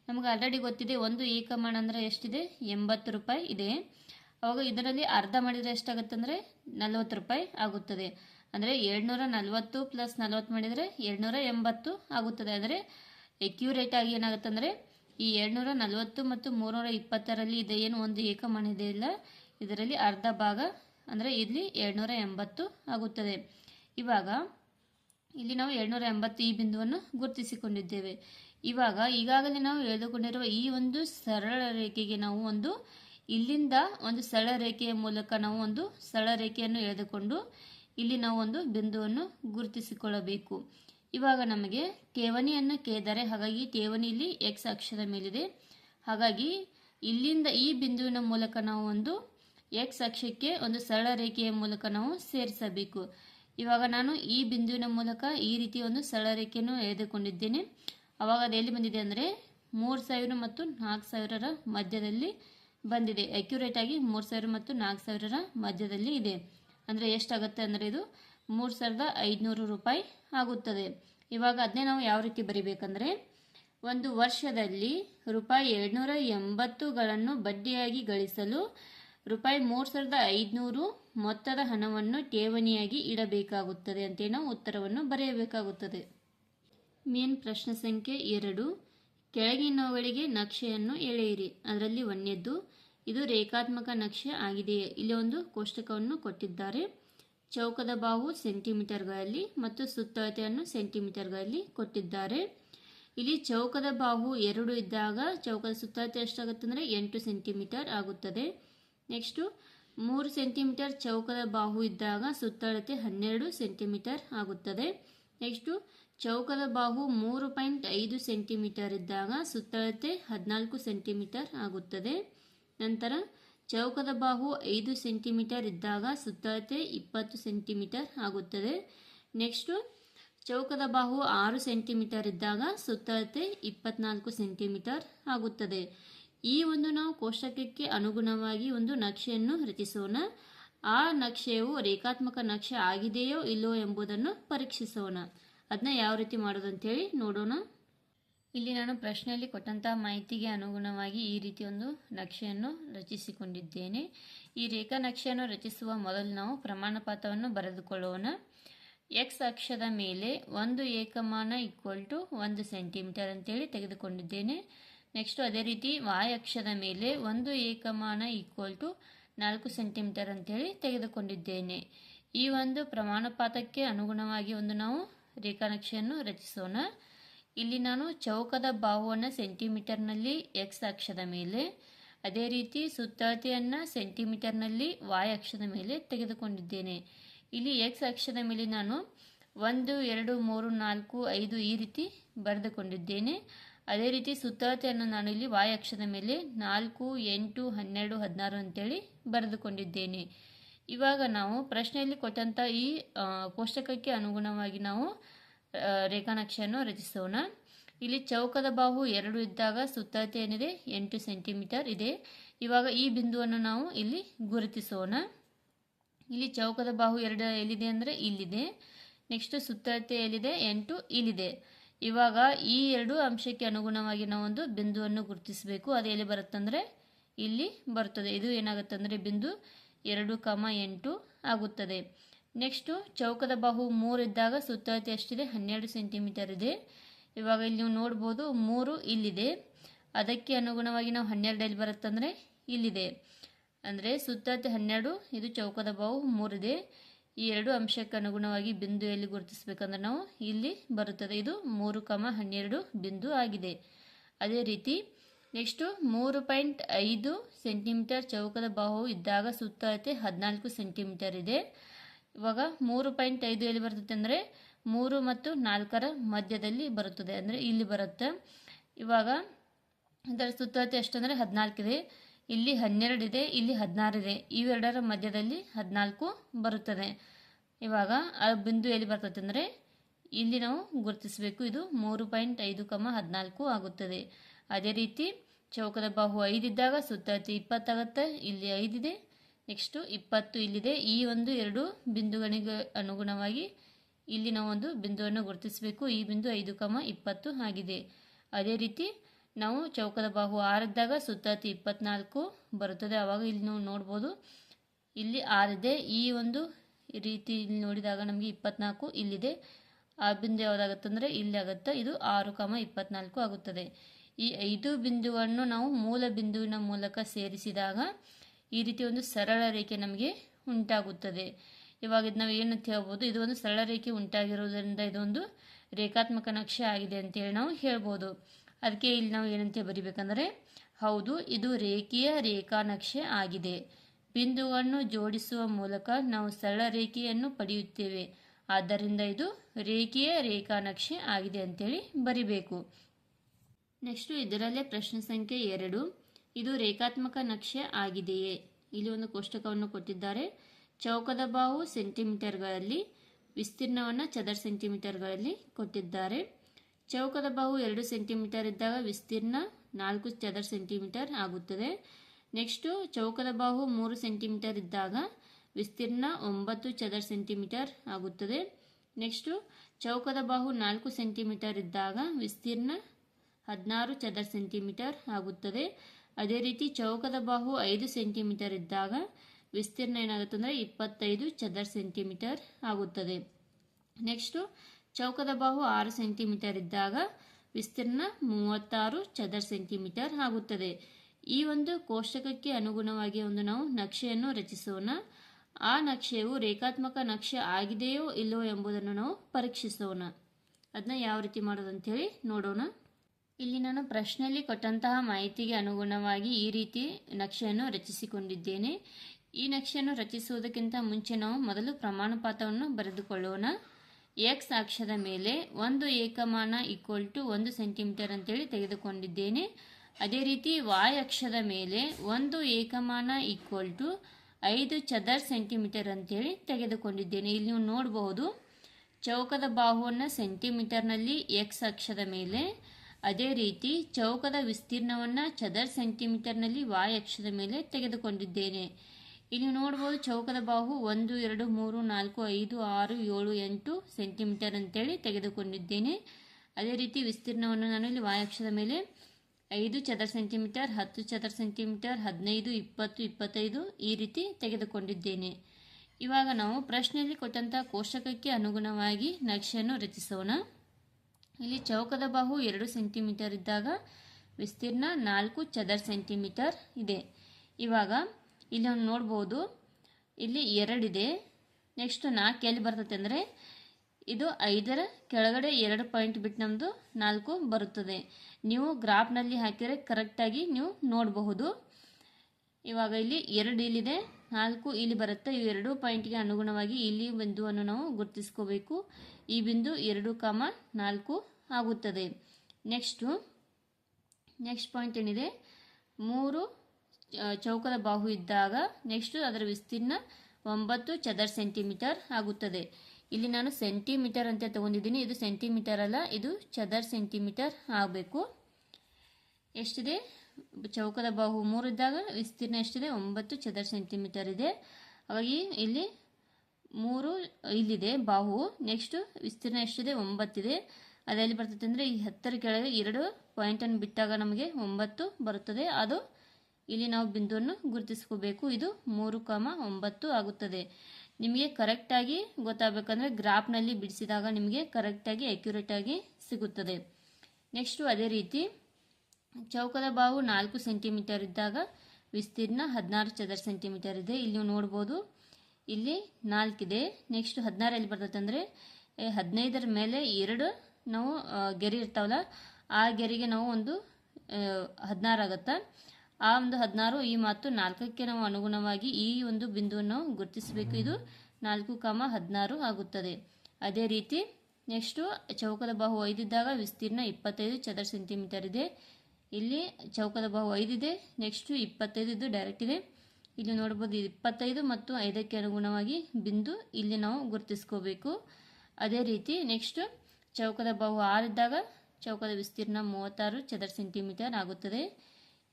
ನಮಗೆ ಆಲ್ರೆಡಿ ಗೊತ್ತಿದೆ, ಒಂದು ಏಕಮಾನ ಅಂದರೆ ಎಷ್ಟಿದೆ? ಎಂಬತ್ತು ರೂಪಾಯಿ ಇದೆ. ಅವಾಗ ಇದರಲ್ಲಿ ಅರ್ಧ ಮಾಡಿದರೆ ಎಷ್ಟಾಗುತ್ತೆ ಅಂದರೆ ನಲವತ್ತು ರೂಪಾಯಿ ಆಗುತ್ತದೆ. ಅಂದರೆ ಏಳ್ನೂರ ನಲವತ್ತು ಪ್ಲಸ್ ನಲವತ್ತು ಮಾಡಿದರೆ ಏಳ್ನೂರ ಎಂಬತ್ತು ಆಗುತ್ತದೆ. ಅಂದರೆ ಎಕ್ಯೂರೇಟ್ ಆಗಿ ಏನಾಗುತ್ತೆ ಅಂದರೆ ಈ ಏಳ್ನೂರ ನಲವತ್ತು ಮತ್ತು ಮೂರ್ನೂರ ಇಪ್ಪತ್ತರಲ್ಲಿ ಇದೆ, ಏನು ಒಂದು ಏಕಮಾನ ಇದೆ ಇಲ್ಲ. ಇದರಲ್ಲಿ ಅರ್ಧ ಭಾಗ ಅಂದರೆ ಇಲ್ಲಿ ಏಳ್ನೂರ ಎಂಬತ್ತು ಆಗುತ್ತದೆ. ಇವಾಗ ಇಲ್ಲಿ ನಾವು ಏಳ್ನೂರ ಎಂಬತ್ತು ಈ ಬಿಂದುವನ್ನು ಗುರುತಿಸಿಕೊಂಡಿದ್ದೇವೆ. ಇವಾಗ ಈಗಾಗಲೇ ನಾವು ಎಳೆದುಕೊಂಡಿರುವ ಈ ಒಂದು ಸರಳ ರೇಖೆಗೆ ನಾವು ಒಂದು ಇಲ್ಲಿಂದ ಒಂದು ಸರಳ ರೇಖೆಯ ಮೂಲಕ ನಾವು ಒಂದು ಸರಳ ರೇಖೆಯನ್ನು ಎಳೆದುಕೊಂಡು ಇಲ್ಲಿ ನಾವು ಒಂದು ಬಿಂದುವನ್ನು ಗುರುತಿಸಿಕೊಳ್ಳಬೇಕು. ಇವಾಗ ನಮಗೆ ಠೇವಣಿಯನ್ನು ಕೇಳಿದ್ದಾರೆ ಹಾಗಾಗಿ ಠೇವಣಿ ಇಲ್ಲಿ ಎಕ್ಸ್ ಅಕ್ಷದ ಮೇಲಿದೆ. ಹಾಗಾಗಿ ಇಲ್ಲಿಂದ ಈ ಬಿಂದುವಿನ ಮೂಲಕ ನಾವು ಒಂದು ಎಕ್ಸ್ ಅಕ್ಷಕ್ಕೆ ಒಂದು ಸರಳ ರೇಖೆಯ ಮೂಲಕ ನಾವು ಸೇರಿಸಬೇಕು. ಇವಾಗ ನಾನು ಈ ಬಿಂದುವಿನ ಮೂಲಕ ಈ ರೀತಿ ಒಂದು ಸರಳ ರೇಖೆಯನ್ನು ಎಳೆದುಕೊಂಡಿದ್ದೇನೆ. ಅವಾಗ ಅದು ಎಲ್ಲಿ ಬಂದಿದೆ ಅಂದರೆ ಮೂರು ಸಾವಿರ ಮತ್ತು ನಾಲ್ಕು ಸಾವಿರರ ಮಧ್ಯದಲ್ಲಿ ಬಂದಿದೆ. ಅಕ್ಯುರೇಟ್ ಆಗಿ ಮೂರು ಸಾವಿರ ಮತ್ತು ನಾಲ್ಕು ಸಾವಿರರ ಮಧ್ಯದಲ್ಲಿ ಇದೆ. ಅಂದರೆ ಎಷ್ಟಾಗುತ್ತೆ ಅಂದರೆ ಇದು ಮೂರು ಸಾವಿರದ ಐದುನೂರು ರೂಪಾಯಿ ಆಗುತ್ತದೆ. ಇವಾಗ ಅದನ್ನೇ ನಾವು ಯಾವ ರೀತಿ ಬರಿಬೇಕಂದ್ರೆ ಒಂದು ವರ್ಷದಲ್ಲಿ ರೂಪಾಯಿ ಎರಡುನೂರ ಎಂಬತ್ತುಗಳನ್ನು ಬಡ್ಡಿಯಾಗಿ ಗಳಿಸಲು ರೂಪಾಯಿ ಮೂರು ಸಾವಿರದ ಐದುನೂರು ಮೊತ್ತದ ಹಣವನ್ನು ಠೇವಣಿಯಾಗಿ ಇಡಬೇಕಾಗುತ್ತದೆ ಅಂತೇಳಿ ನಾವು ಉತ್ತರವನ್ನು ಬರೆಯಬೇಕಾಗುತ್ತದೆ. ಮೇನ್ ಪ್ರಶ್ನೆ ಸಂಖ್ಯೆ ಎರಡು. ಕೆಳಗಿನವುಗಳಿಗೆ ನಕ್ಷೆಯನ್ನು ಎಳೆಯಿರಿ. ಅದರಲ್ಲಿ ಒಂದನೇದ್ದು, ಇದು ರೇಖಾತ್ಮಕ ನಕ್ಷೆ ಆಗಿದೆಯೇ? ಇಲ್ಲಿ ಒಂದು ಕೋಷ್ಟಕವನ್ನು ಕೊಟ್ಟಿದ್ದಾರೆ. ಚೌಕದ ಬಾಹು ಸೆಂಟಿಮೀಟರ್ಗಳಲ್ಲಿ ಮತ್ತು ಸುತ್ತಳತೆಯನ್ನು ಸೆಂಟಿಮೀಟರ್ಗಳಲ್ಲಿ ಕೊಟ್ಟಿದ್ದಾರೆ. ಇಲ್ಲಿ ಚೌಕದ ಬಾಹು ಎರಡು ಇದ್ದಾಗ ಚೌಕದ ಸುತ್ತಳತೆ ಎಷ್ಟಾಗುತ್ತೆ ಅಂದರೆ ಎಂಟು ಸೆಂಟಿಮೀಟರ್ ಆಗುತ್ತದೆ. ನೆಕ್ಸ್ಟು, ಮೂರು ಸೆಂಟಿಮೀಟರ್ ಚೌಕದ ಬಾಹು ಇದ್ದಾಗ ಸುತ್ತಳತೆ ಹನ್ನೆರಡು ಸೆಂಟಿಮೀಟರ್ ಆಗುತ್ತದೆ. ನೆಕ್ಸ್ಟು ಚೌಕದ ಬಾಹು ಮೂರು ಪಾಯಿಂಟ್ ಐದು ಸೆಂಟಿಮೀಟರ್ ಇದ್ದಾಗ ಸುತ್ತಳತೆ ಹದಿನಾಲ್ಕು ಸೆಂಟಿಮೀಟರ್ ಆಗುತ್ತದೆ. ನಂತರ ಚೌಕದ ಬಾಹು ಐದು ಸೆಂಟಿಮೀಟರ್ ಇದ್ದಾಗ ಸುತ್ತಳತೆ ಇಪ್ಪತ್ತು ಸೆಂಟಿಮೀಟರ್ ಆಗುತ್ತದೆ. ನೆಕ್ಸ್ಟು, ಚೌಕದ ಬಾಹು ಆರು ಸೆಂಟಿಮೀಟರ್ ಇದ್ದಾಗ ಸುತ್ತಳತೆ ಇಪ್ಪತ್ನಾಲ್ಕು ಸೆಂಟಿಮೀಟರ್ ಆಗುತ್ತದೆ. ಈ ಒಂದು ನಾವು ಕೋಷ್ಟಕಕ್ಕೆ ಅನುಗುಣವಾಗಿ ಒಂದು ನಕ್ಷೆಯನ್ನು ರಚಿಸೋಣ. ಆ ನಕ್ಷೆಯು ರೇಖಾತ್ಮಕ ನಕ್ಷೆ ಆಗಿದೆಯೋ ಇಲ್ಲೋ ಎಂಬುದನ್ನು ಪರೀಕ್ಷಿಸೋಣ. ಅದನ್ನ ಯಾವ ರೀತಿ ಮಾಡೋದು ಅಂತೇಳಿ ನೋಡೋಣ. ಇಲ್ಲಿ ನಾನು ಪ್ರಶ್ನೆಯಲ್ಲಿ ಕೊಟ್ಟಂತಹ ಮಾಹಿತಿಗೆ ಅನುಗುಣವಾಗಿ ಈ ರೀತಿ ಒಂದು ನಕ್ಷೆಯನ್ನು ರಚಿಸಿಕೊಂಡಿದ್ದೇನೆ. ಈ ರೇಖಾ ನಕ್ಷೆಯನ್ನು ರಚಿಸುವ ಮೊದಲು ನಾವು ಪ್ರಮಾಣಪಾತವನ್ನು ಬರೆದುಕೊಳ್ಳೋಣ. ಎಕ್ಸ್ ಅಕ್ಷದ ಮೇಲೆ ಒಂದು ಏಕಮಾನ ಈಕ್ವಲ್ ಟು ಒಂದು ಸೆಂಟಿಮೀಟರ್ ಅಂತೇಳಿ ತೆಗೆದುಕೊಂಡಿದ್ದೇನೆ. ನೆಕ್ಸ್ಟ್ ಅದೇ ರೀತಿ ವಾಯ್ ಅಕ್ಷದ ಮೇಲೆ ಒಂದು ಏಕಮಾನ ಈಕ್ವಲ್ ಟು ನಾಲ್ಕು ಸೆಂಟಿಮೀಟರ್ ಅಂತೇಳಿ ತೆಗೆದುಕೊಂಡಿದ್ದೇನೆ. ಈ ಒಂದು ಪ್ರಮಾಣಪಾತಕ್ಕೆ ಅನುಗುಣವಾಗಿ ಒಂದು ನಾವು ರೇಖಾನಕ್ಷೆಯನ್ನು ರಚಿಸೋಣ. ಇಲ್ಲಿ ನಾನು ಚೌಕದ ಬಾಹುವನ್ನು ಸೆಂಟಿಮೀಟರ್ನಲ್ಲಿ ಎಕ್ಸ್ ಅಕ್ಷದ ಮೇಲೆ, ಅದೇ ರೀತಿ ಸುತ್ತಳತೆಯನ್ನು ಸೆಂಟಿಮೀಟರ್ನಲ್ಲಿ ವಾಯ್ ಅಕ್ಷದ ಮೇಲೆ ತೆಗೆದುಕೊಂಡಿದ್ದೇನೆ. ಇಲ್ಲಿ ಎಕ್ಸ್ ಅಕ್ಷದ ಮೇಲೆ ನಾನು ಒಂದು, ಎರಡು, ಮೂರು, ನಾಲ್ಕು, ಐದು ಈ ರೀತಿ ಬರೆದುಕೊಂಡಿದ್ದೇನೆ. ಅದೇ ರೀತಿ ಸುತ್ತಳತೆಯನ್ನು ನಾನು ಇಲ್ಲಿ ವಾಯ್ ಅಕ್ಷದ ಮೇಲೆ ನಾಲ್ಕು, ಎಂಟು, ಹನ್ನೆರಡು, ಹದಿನಾರು ಅಂತೇಳಿ ಬರೆದುಕೊಂಡಿದ್ದೇನೆ. ಇವಾಗ ನಾವು ಪ್ರಶ್ನೆಯಲ್ಲಿ ಕೊಟ್ಟಂಥ ಈ ಕೋಷ್ಟಕಕ್ಕೆ ಅನುಗುಣವಾಗಿ ನಾವು ರೇಖಾನಕ್ಷೆಯನ್ನು ರಚಿಸೋಣ. ಇಲ್ಲಿ ಚೌಕದ ಬಾಹು ಎರಡು ಇದ್ದಾಗ ಸುತ್ತಳತೆ ಏನಿದೆ? ಎಂಟು ಸೆಂಟಿಮೀಟರ್ ಇದೆ. ಇವಾಗ ಈ ಬಿಂದುವನ್ನು ನಾವು ಇಲ್ಲಿ ಗುರುತಿಸೋಣ. ಇಲ್ಲಿ ಚೌಕದ ಬಾಹು ಎರಡು ಎಲ್ಲಿದೆ ಅಂದರೆ ಇಲ್ಲಿದೆ. ನೆಕ್ಸ್ಟ್ ಸುತ್ತಳತೆ ಎಲ್ಲಿದೆ? ಎಂಟು ಇಲ್ಲಿದೆ. ಇವಾಗ ಈ ಎರಡು ಅಂಶಕ್ಕೆ ಅನುಗುಣವಾಗಿ ನಾವು ಒಂದು ಬಿಂದುವನ್ನು ಗುರುತಿಸಬೇಕು. ಅದು ಎಲ್ಲಿ ಬರುತ್ತಂದರೆ? ಇಲ್ಲಿ ಬರ್ತದೆ ಇದು ಏನಾಗುತ್ತೆ ಅಂದರೆ ಬಿಂದು ಎರಡು ಕಮ ಎಂಟು ಆಗುತ್ತದೆ. ನೆಕ್ಸ್ಟು ಚೌಕದ ಬಾಹು ಮೂರು ಇದ್ದಾಗ ಸುತ್ತಳತೆ ಎಷ್ಟಿದೆ? ಹನ್ನೆರಡು ಸೆಂಟಿಮೀಟರ್ ಇದೆ. ಇವಾಗ ಇಲ್ಲಿ ನೀವು ನೋಡ್ಬೋದು ಮೂರು ಇಲ್ಲಿದೆ. ಅದಕ್ಕೆ ಅನುಗುಣವಾಗಿ ನಾವು ಹನ್ನೆರಡು ಎಲ್ಲಿ ಬರುತ್ತಂದರೆ ಇಲ್ಲಿದೆ. ಅಂದರೆ ಸುತ್ತಳತೆ ಹನ್ನೆರಡು, ಇದು ಚೌಕದ ಬಾಹು ಮೂರಿದೆ ಈ ಎರಡು ಅಂಶಕ್ಕೆ ಅನುಗುಣವಾಗಿ ಬಿಂದು ಎಲ್ಲಿ ಗುರುತಿಸಬೇಕಂದ್ರೆ ನಾವು ಇಲ್ಲಿ ಬರುತ್ತದೆ. ಇದು ಮೂರು ಕಮ ಹನ್ನೆರಡು ಬಿಂದು ಆಗಿದೆ. ಅದೇ ರೀತಿ ನೆಕ್ಸ್ಟು ಮೂರು ಪಾಯಿಂಟ್ ಐದು ಸೆಂಟಿಮೀಟರ್ ಚೌಕದ ಬಾಹು ಇದ್ದಾಗ ಸುತ್ತಳತೆ ಹದಿನಾಲ್ಕು ಸೆಂಟಿಮೀಟರ್ ಇದೆ. ಇವಾಗ ಮೂರು ಪಾಯಿಂಟ್ ಐದು ಎಲ್ಲಿ ಬರ್ತದೆ ಅಂದರೆ ಮೂರು ಮತ್ತು ನಾಲ್ಕರ ಮಧ್ಯದಲ್ಲಿ ಬರುತ್ತದೆ, ಅಂದರೆ ಇಲ್ಲಿ ಬರುತ್ತೆ. ಇವಾಗ ಇದರ ಸುತ್ತಳತೆ ಎಷ್ಟಂದರೆ ಹದಿನಾಲ್ಕಿದೆ ಇಲ್ಲಿ ಹನ್ನೆರಡಿದೆ ಇಲ್ಲಿ ಹದಿನಾರಿದೆ ಇವೆರಡರ ಮಧ್ಯದಲ್ಲಿ ಹದಿನಾಲ್ಕು ಬರುತ್ತದೆ. ಇವಾಗ ಆ ಬಿಂದು ಎಲ್ಲಿ ಬರ್ತದೆ ಅಂದರೆ ಇಲ್ಲಿ ನಾವು ಗುರುತಿಸಬೇಕು. ಇದು ಮೂರು ಪಾಯಿಂಟ್ ಐದು ಕಮ ಹದಿನಾಲ್ಕು ಆಗುತ್ತದೆ. ಅದೇ ರೀತಿ ಚೌಕದ ಬಾಹು ಐದಿದ್ದಾಗ ಸುತ್ತಳತೆ ಇಪ್ಪತ್ತಾಗತ್ತೆ ಇಲ್ಲಿ ಐದಿದೆ ನೆಕ್ಸ್ಟು ಇಪ್ಪತ್ತು ಇಲ್ಲಿದೆ. ಈ ಒಂದು ಎರಡು ಬಿಂದುಗಳಿಗೆ ಅನುಗುಣವಾಗಿ ಇಲ್ಲಿ ನಾವು ಒಂದು ಬಿಂದುವನ್ನು ಗುರುತಿಸಬೇಕು. ಈ ಬಿಂದು ಐದು ಕಮ ಇಪ್ಪತ್ತು ಆಗಿದೆ. ಅದೇ ರೀತಿ ನಾವು ಚೌಕದ ಬಾಹು ಆರಿದ್ದಾಗ ಸುತ್ತಳತೆ ಇಪ್ಪತ್ನಾಲ್ಕು ಬರುತ್ತದೆ. ಆವಾಗ ಇಲ್ಲಿ ನಾವು ನೋಡ್ಬೋದು. ಇಲ್ಲಿ ಆರಿದೆ ಈ ಒಂದು ರೀತಿ ನೋಡಿದಾಗ ನಮಗೆ ಇಪ್ಪತ್ನಾಲ್ಕು ಇಲ್ಲಿದೆ. ಆ ಬಿಂದು ಯಾವುದಾಗತ್ತಂದರೆ ಇಲ್ಲಿ ಆಗುತ್ತೆ. ಇದು ಆರು ಕಮ ಇಪ್ಪತ್ನಾಲ್ಕು ಆಗುತ್ತದೆ. ಈ ಐದು ಬಿಂದುವನ್ನು ನಾವು ಮೂಲ ಬಿಂದುವಿನ ಮೂಲಕ ಸೇರಿಸಿದಾಗ ಈ ರೀತಿ ಒಂದು ಸರಳ ರೇಖೆ ನಮಗೆ ಉಂಟಾಗುತ್ತದೆ. ಇವಾಗ ಇದು ನಾವು ಏನಂತ ಹೇಳ್ಬೋದು, ಇದು ಒಂದು ಸರಳ ರೇಖೆ ಉಂಟಾಗಿರುವುದರಿಂದ ಇದೊಂದು ರೇಖಾತ್ಮಕ ನಕ್ಷೆ ಆಗಿದೆ ಅಂತೇಳಿ ನಾವು ಹೇಳ್ಬೋದು. ಅದಕ್ಕೆ ಇಲ್ಲಿ ನಾವು ಏನಂತ ಬರಿಬೇಕಂದ್ರೆ, ಹೌದು, ಇದು ರೇಖೆಯ ರೇಖಾ ನಕ್ಷೆ ಆಗಿದೆ. ಬಿಂದುವನ್ನು ಜೋಡಿಸುವ ಮೂಲಕ ನಾವು ಸರಳ ರೇಖೆಯನ್ನು ಪಡೆಯುತ್ತೇವೆ. ಆದ್ದರಿಂದ ಇದು ರೇಖೆಯ ರೇಖಾ ನಕ್ಷೆ ಆಗಿದೆ ಅಂತೇಳಿ ಬರಿಬೇಕು. ನೆಕ್ಸ್ಟು ಇದರಲ್ಲೇ ಪ್ರಶ್ನೆ ಸಂಖ್ಯೆ ಎರಡು. ಇದು ರೇಖಾತ್ಮಕ ನಕ್ಷೆ ಆಗಿದೆಯೇ? ಇಲ್ಲಿ ಒಂದು ಕೋಷ್ಟಕವನ್ನು ಕೊಟ್ಟಿದ್ದಾರೆ. ಚೌಕದ ಬಾಹು ಸೆಂಟಿಮೀಟರ್ಗಳಲ್ಲಿ, ವಿಸ್ತೀರ್ಣವನ್ನು ಚದರ ಸೆಂಟಿಮೀಟರ್ಗಳಲ್ಲಿ ಕೊಟ್ಟಿದ್ದಾರೆ. ಚೌಕದ ಬಾಹು ಎರಡು ಸೆಂಟಿಮೀಟರ್ ಇದ್ದಾಗ ವಿಸ್ತೀರ್ಣ ನಾಲ್ಕು ಚದರ ಸೆಂಟಿಮೀಟರ್ ಆಗುತ್ತದೆ. ನೆಕ್ಸ್ಟು, ಚೌಕದ ಬಾಹು ಮೂರು ಸೆಂಟಿಮೀಟರ್ ಇದ್ದಾಗ ವಿಸ್ತೀರ್ಣ ಒಂಬತ್ತು ಚದರ ಸೆಂಟಿಮೀಟರ್ ಆಗುತ್ತದೆ. ನೆಕ್ಸ್ಟು, ಚೌಕದ ಬಾಹು ನಾಲ್ಕು ಸೆಂಟಿಮೀಟರ್ ಇದ್ದಾಗ ವಿಸ್ತೀರ್ಣ ಹದಿನಾರು ಚದರ ಸೆಂಟಿಮೀಟರ್ ಆಗುತ್ತದೆ. ಅದೇ ರೀತಿ ಚೌಕದ ಬಾಹು ಐದು ಸೆಂಟಿಮೀಟರ್ ಇದ್ದಾಗ ವಿಸ್ತೀರ್ಣ ಏನಾಗುತ್ತೆ ಅಂದರೆ ಇಪ್ಪತ್ತೈದು ಚದರ ಸೆಂಟಿಮೀಟರ್ ಆಗುತ್ತದೆ. ನೆಕ್ಸ್ಟು, ಚೌಕದ ಬಾಹು ಆರು ಸೆಂಟಿಮೀಟರ್ ಇದ್ದಾಗ ವಿಸ್ತೀರ್ಣ ಮೂವತ್ತಾರು ಚದರ ಸೆಂಟಿಮೀಟರ್ ಆಗುತ್ತದೆ. ಈ ಒಂದು ಕೋಷ್ಟಕಕ್ಕೆ ಅನುಗುಣವಾಗಿ ಒಂದು ನಾವು ನಕ್ಷೆಯನ್ನು ರಚಿಸೋಣ. ಆ ನಕ್ಷೆಯು ರೇಖಾತ್ಮಕ ನಕ್ಷೆ ಆಗಿದೆಯೋ ಇಲ್ಲವೋ ಎಂಬುದನ್ನು ನಾವು ಪರೀಕ್ಷಿಸೋಣ. ಅದನ್ನ ಯಾವ ರೀತಿ ಮಾಡೋದು ಅಂತೇಳಿ ನೋಡೋಣ. ಇಲ್ಲಿ ನಾನು ಪ್ರಶ್ನೆಯಲ್ಲಿ ಕೊಟ್ಟಂತಹ ಮಾಹಿತಿಗೆ ಅನುಗುಣವಾಗಿ ಈ ರೀತಿ ನಕ್ಷೆಯನ್ನು ರಚಿಸಿಕೊಂಡಿದ್ದೇನೆ. ಈ ನಕ್ಷೆಯನ್ನು ರಚಿಸುವುದಕ್ಕಿಂತ ಮುಂಚೆ ನಾವು ಮೊದಲು ಪ್ರಮಾಣಪಾತವನ್ನು ಬರೆದುಕೊಳ್ಳೋಣ. ಎಕ್ಸ್ ಅಕ್ಷದ ಮೇಲೆ ಒಂದು ಏಕಮಾನ ಈಕ್ವಲ್ ಟು ಒಂದು ಸೆಂಟಿಮೀಟರ್ ಅಂತೇಳಿ ತೆಗೆದುಕೊಂಡಿದ್ದೇನೆ. ಅದೇ ರೀತಿ ವಾಯ್ ಅಕ್ಷದ ಮೇಲೆ ಒಂದು ಏಕಮಾನ ಈಕ್ವಲ್ ಟು ಐದು ಚದರ್ ಸೆಂಟಿಮೀಟರ್ ಅಂತೇಳಿ ತೆಗೆದುಕೊಂಡಿದ್ದೇನೆ. ಇಲ್ಲಿ ನೀವು ನೋಡಬಹುದು, ಚೌಕದ ಬಾಹುವನ್ನು ಸೆಂಟಿಮೀಟರ್ನಲ್ಲಿ ಎಕ್ಸ್ ಅಕ್ಷದ ಮೇಲೆ ಅದೇ ರೀತಿ ಚೌಕದ ವಿಸ್ತೀರ್ಣವನ್ನು ಚದರ್ ಸೆಂಟಿಮೀಟರ್ನಲ್ಲಿ ವಾಯ್ ಅಕ್ಷದ ಮೇಲೆ ತೆಗೆದುಕೊಂಡಿದ್ದೇನೆ. ಇಲ್ಲಿ ನೋಡ್ಬೋದು ಚೌಕದ ಬಾಹು ಒಂದು, ಎರಡು, ಮೂರು, ನಾಲ್ಕು, ಐದು, ಆರು, ಏಳು, ಎಂಟು ಸೆಂಟಿಮೀಟರ್ ಅಂತೇಳಿ ತೆಗೆದುಕೊಂಡಿದ್ದೇನೆ. ಅದೇ ರೀತಿ ವಿಸ್ತೀರ್ಣವನ್ನು ನಾನು ಇಲ್ಲಿ ವಾಯ್ ಅಕ್ಷದ ಮೇಲೆ ಐದು ಚದರ ಸೆಂಟಿಮೀಟರ್, ಹತ್ತು ಚದರ ಸೆಂಟಿಮೀಟರ್, ಹದಿನೈದು, ಇಪ್ಪತ್ತು, ಇಪ್ಪತ್ತೈದು ಈ ರೀತಿ ತೆಗೆದುಕೊಂಡಿದ್ದೇನೆ. ಇವಾಗ ನಾವು ಪ್ರಶ್ನೆಯಲ್ಲಿ ಕೊಟ್ಟಂಥ ಕೋಷ್ಟಕಕ್ಕೆ ಅನುಗುಣವಾಗಿ ನಕ್ಷೆಯನ್ನು ರಚಿಸೋಣ. ಇಲ್ಲಿ ಚೌಕದ ಬಾಹು ಎರಡು ಸೆಂಟಿಮೀಟರ್ ಇದ್ದಾಗ ವಿಸ್ತೀರ್ಣ ನಾಲ್ಕು ಚದರ್ ಸೆಂಟಿಮೀಟರ್ ಇದೆ. ಇವಾಗ ಇಲ್ಲಿ ನಾವು ನೋಡ್ಬೋದು, ಇಲ್ಲಿ ಎರಡಿದೆ ನೆಕ್ಸ್ಟ್ ನಾಲ್ಕು ಎಲ್ಲಿ ಬರ್ತದೆ ಅಂದರೆ ಇದು ಐದರ ಕೆಳಗಡೆ ಎರಡು ಪಾಯಿಂಟ್ ಬಿಟ್ಟು ನಮ್ಮದು ನಾಲ್ಕು ಬರುತ್ತದೆ. ನೀವು ಗ್ರಾಫ್ನಲ್ಲಿ ಹಾಕಿದರೆ ಕರೆಕ್ಟಾಗಿ ನೀವು ನೋಡಬಹುದು. ಇವಾಗ ಇಲ್ಲಿ ಎರಡು ಇಲ್ಲಿದೆ. ನಾಲ್ಕು ಇಲ್ಲಿ ಬರುತ್ತೆ ಈ ಎರಡು ಪಾಯಿಂಟ್ಗೆ ಅನುಗುಣವಾಗಿ ಇಲ್ಲಿ ಬಿಂದುವನ್ನು ನಾವು ಗುರುತಿಸ್ಕೋಬೇಕು. ಈ ಬಿಂದು ಎರಡು ಕಾಮ ನಾಲ್ಕು ಆಗುತ್ತದೆ. ನೆಕ್ಸ್ಟು ನೆಕ್ಸ್ಟ್ ಪಾಯಿಂಟ್ ಏನಿದೆ? ಮೂರು ಚೌಕದ ಬಾಹು ಇದ್ದಾಗ ನೆಕ್ಸ್ಟು ಅದರ ವಿಸ್ತೀರ್ಣ ಒಂಬತ್ತು ಚದರ್ ಸೆಂಟಿಮೀಟರ್ ಆಗುತ್ತದೆ. ಇಲ್ಲಿ ನಾನು ಸೆಂಟಿಮೀಟರ್ ಅಂತ ತಗೊಂಡಿದ್ದೀನಿ. ಇದು ಸೆಂಟಿಮೀಟರ್ ಅಲ್ಲ, ಇದು ಚದರ್ ಸೆಂಟಿಮೀಟರ್ ಆಗಬೇಕು. ಎಷ್ಟಿದೆ? ಚೌಕದ ಬಾಹು ಮೂರು ಇದ್ದಾಗ ವಿಸ್ತೀರ್ಣ ಎಷ್ಟಿದೆ? ಒಂಬತ್ತು ಚದರ ಸೆಂಟಿಮೀಟರ್ ಇದೆ. ಹಾಗಾಗಿ ಇಲ್ಲಿ ಮೂರು ಇಲ್ಲಿದೆ, ಬಾಹು. ನೆಕ್ಸ್ಟ್ ವಿಸ್ತೀರ್ಣ ಎಷ್ಟಿದೆ? ಒಂಬತ್ತಿದೆ ಅದೆಲ್ಲಿ ಬರ್ತದೆ ಅಂದರೆ ಈ ಹತ್ತರ ಕೆಳಗೆ ಎರಡು ಪಾಯಿಂಟನ್ನು ಬಿಟ್ಟಾಗ ನಮಗೆ ಒಂಬತ್ತು ಬರುತ್ತದೆ. ಅದು ಇಲ್ಲಿ ನಾವು ಬಿಂದುವನ್ನು ಗುರುತಿಸ್ಕೋಬೇಕು. ಇದು ಮೂರು ಕಾಮ ಒಂಬತ್ತು ಆಗುತ್ತದೆ. ನಿಮಗೆ ಕರೆಕ್ಟಾಗಿ ಗೊತ್ತಾಗಬೇಕಂದ್ರೆ ಗ್ರಾಫ್ನಲ್ಲಿ ಬಿಡಿಸಿದಾಗ ನಿಮಗೆ ಕರೆಕ್ಟಾಗಿ ಆಗಿ ಸಿಗುತ್ತದೆ. ನೆಕ್ಸ್ಟು ಅದೇ ರೀತಿ ಚೌಕದ ಬಾವು ನಾಲ್ಕು ಸೆಂಟಿಮೀಟರ್ ಇದ್ದಾಗ ವಿಸ್ತೀರ್ಣ ಹದಿನಾರು ಚದರ ಸೆಂಟಿಮೀಟರ್ ಇದೆ. ಇಲ್ಲಿ ನೀವು ನೋಡ್ಬೋದು. ಇಲ್ಲಿ ನಾಲ್ಕಿದೆ. ನೆಕ್ಸ್ಟ್ ಹದಿನಾರು ಎಲ್ಲಿ ಬರ್ತೈತೆ ಅಂದರೆ ಹದಿನೈದರ ಮೇಲೆ ಎರಡು ನಾವು ಗೆರೆ ಇರ್ತಾವಲ್ಲ, ಆ ಗೆರೆಗೆ ನಾವು ಒಂದು ಹದಿನಾರು ಆಗುತ್ತೆ? ಆ ಒಂದು ಹದಿನಾರು, ಈ ಮಾತು ನಾಲ್ಕಕ್ಕೆ ನಾವು ಅನುಗುಣವಾಗಿ ಈ ಒಂದು ಬಿಂದುವನ್ನು ಗುರುತಿಸಬೇಕು. ಇದು ನಾಲ್ಕು ಕಾಮ ಹದಿನಾರು ಆಗುತ್ತದೆ. ಅದೇ ರೀತಿ ನೆಕ್ಸ್ಟು ಚೌಕದ ಬಾಹು ಐದಿದ್ದಾಗ ವಿಸ್ತೀರ್ಣ ಇಪ್ಪತ್ತೈದು ಚದರ ಸೆಂಟಿಮೀಟರ್ ಇದೆ. ಇಲ್ಲಿ ಚೌಕದ ಬಾಹು ಐದಿದೆ ನೆಕ್ಸ್ಟು ಇಪ್ಪತ್ತೈದು ಇದು ಡೈರೆಕ್ಟ್ ಇದೆ. ಇಲ್ಲಿ ನೋಡ್ಬೋದು ಇಪ್ಪತ್ತೈದು ಮತ್ತು ಐದಕ್ಕೆ ಅನುಗುಣವಾಗಿ ಬಿಂದು ಇಲ್ಲಿ ನಾವು ಗುರುತಿಸ್ಕೋಬೇಕು. ಅದೇ ರೀತಿ ನೆಕ್ಸ್ಟ್ ಚೌಕದ ಬಾಹು ಆರಿದ್ದಾಗ ಚೌಕದ ವಿಸ್ತೀರ್ಣ ಮೂವತ್ತಾರು ಚದರ ಸೆಂಟಿಮೀಟರ್ ಆಗುತ್ತದೆ.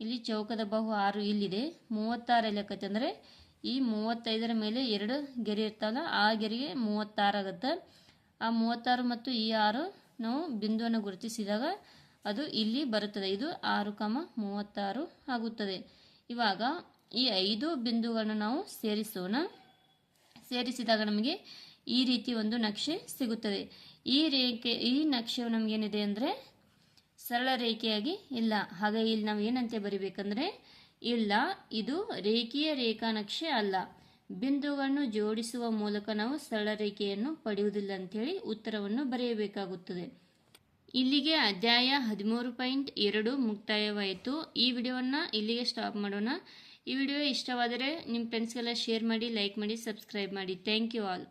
ಇಲ್ಲಿ ಚೌಕದ ಬಾಹು ಆರು ಇಲ್ಲಿದೆ. ಮೂವತ್ತಾರು ಲೆಕ್ಕಂದರೆ ಈ ಮೂವತ್ತೈದರ ಮೇಲೆ ಎರಡು ಗೆರೆ ಇರ್ತಾವಲ್ಲ ಆ ಗೆರೆಗೆ ಮೂವತ್ತಾರು ಆಗುತ್ತೆ. ಆ ಮೂವತ್ತಾರು ಮತ್ತು ಈ ಆರು ನಾವು ಬಿಂದುವನ್ನು ಗುರುತಿಸಿದಾಗ ಅದು ಇಲ್ಲಿ ಬರುತ್ತದೆ. ಇದು ಆರು ಕಮ ಮೂವತ್ತಾರು ಆಗುತ್ತದೆ. ಇವಾಗ ಈ ಐದು ಬಿಂದುಗಳನ್ನು ನಾವು ಸೇರಿಸೋಣ. ಸೇರಿಸಿದಾಗ ನಮಗೆ ಈ ರೀತಿ ಒಂದು ನಕ್ಷೆ ಸಿಗುತ್ತದೆ. ಈ ರೇಖೆ, ಈ ನಕ್ಷೆ ನಮಗೇನಿದೆ ಅಂದರೆ ಸರಳ ರೇಖೆಯಾಗಿ ಇಲ್ಲ. ಹಾಗೆ ಇಲ್ಲಿ ನಾವು ಏನಂತೆ ಬರಿಬೇಕಂದ್ರೆ ಇಲ್ಲ, ಇದು ರೇಖೀಯ ರೇಖಾ ನಕ್ಷೆ ಅಲ್ಲ. ಬಿಂದುಗಳನ್ನು ಜೋಡಿಸುವ ಮೂಲಕ ನಾವು ಸರಳ ರೇಖೆಯನ್ನು ಪಡೆಯುವುದಿಲ್ಲ ಅಂತೇಳಿ ಉತ್ತರವನ್ನು ಬರೆಯಬೇಕಾಗುತ್ತದೆ. ಇಲ್ಲಿಗೆ ಅಧ್ಯಾಯ ಹದಿಮೂರು ಪಾಯಿಂಟ್ ಎರಡು ಮುಕ್ತಾಯವಾಯಿತು. ಈ ವಿಡಿಯೋವನ್ನು ಇಲ್ಲಿಗೆ ಸ್ಟಾಪ್ ಮಾಡೋಣ. ಈ ವಿಡಿಯೋ ಇಷ್ಟವಾದರೆ ನಿಮ್ಮ ಫ್ರೆಂಡ್ಸ್ಗೆಲ್ಲ ಶೇರ್ ಮಾಡಿ ಲೈಕ್ ಮಾಡಿ ಸಬ್ಸ್ಕ್ರೈಬ್ ಮಾಡಿ. Thank you all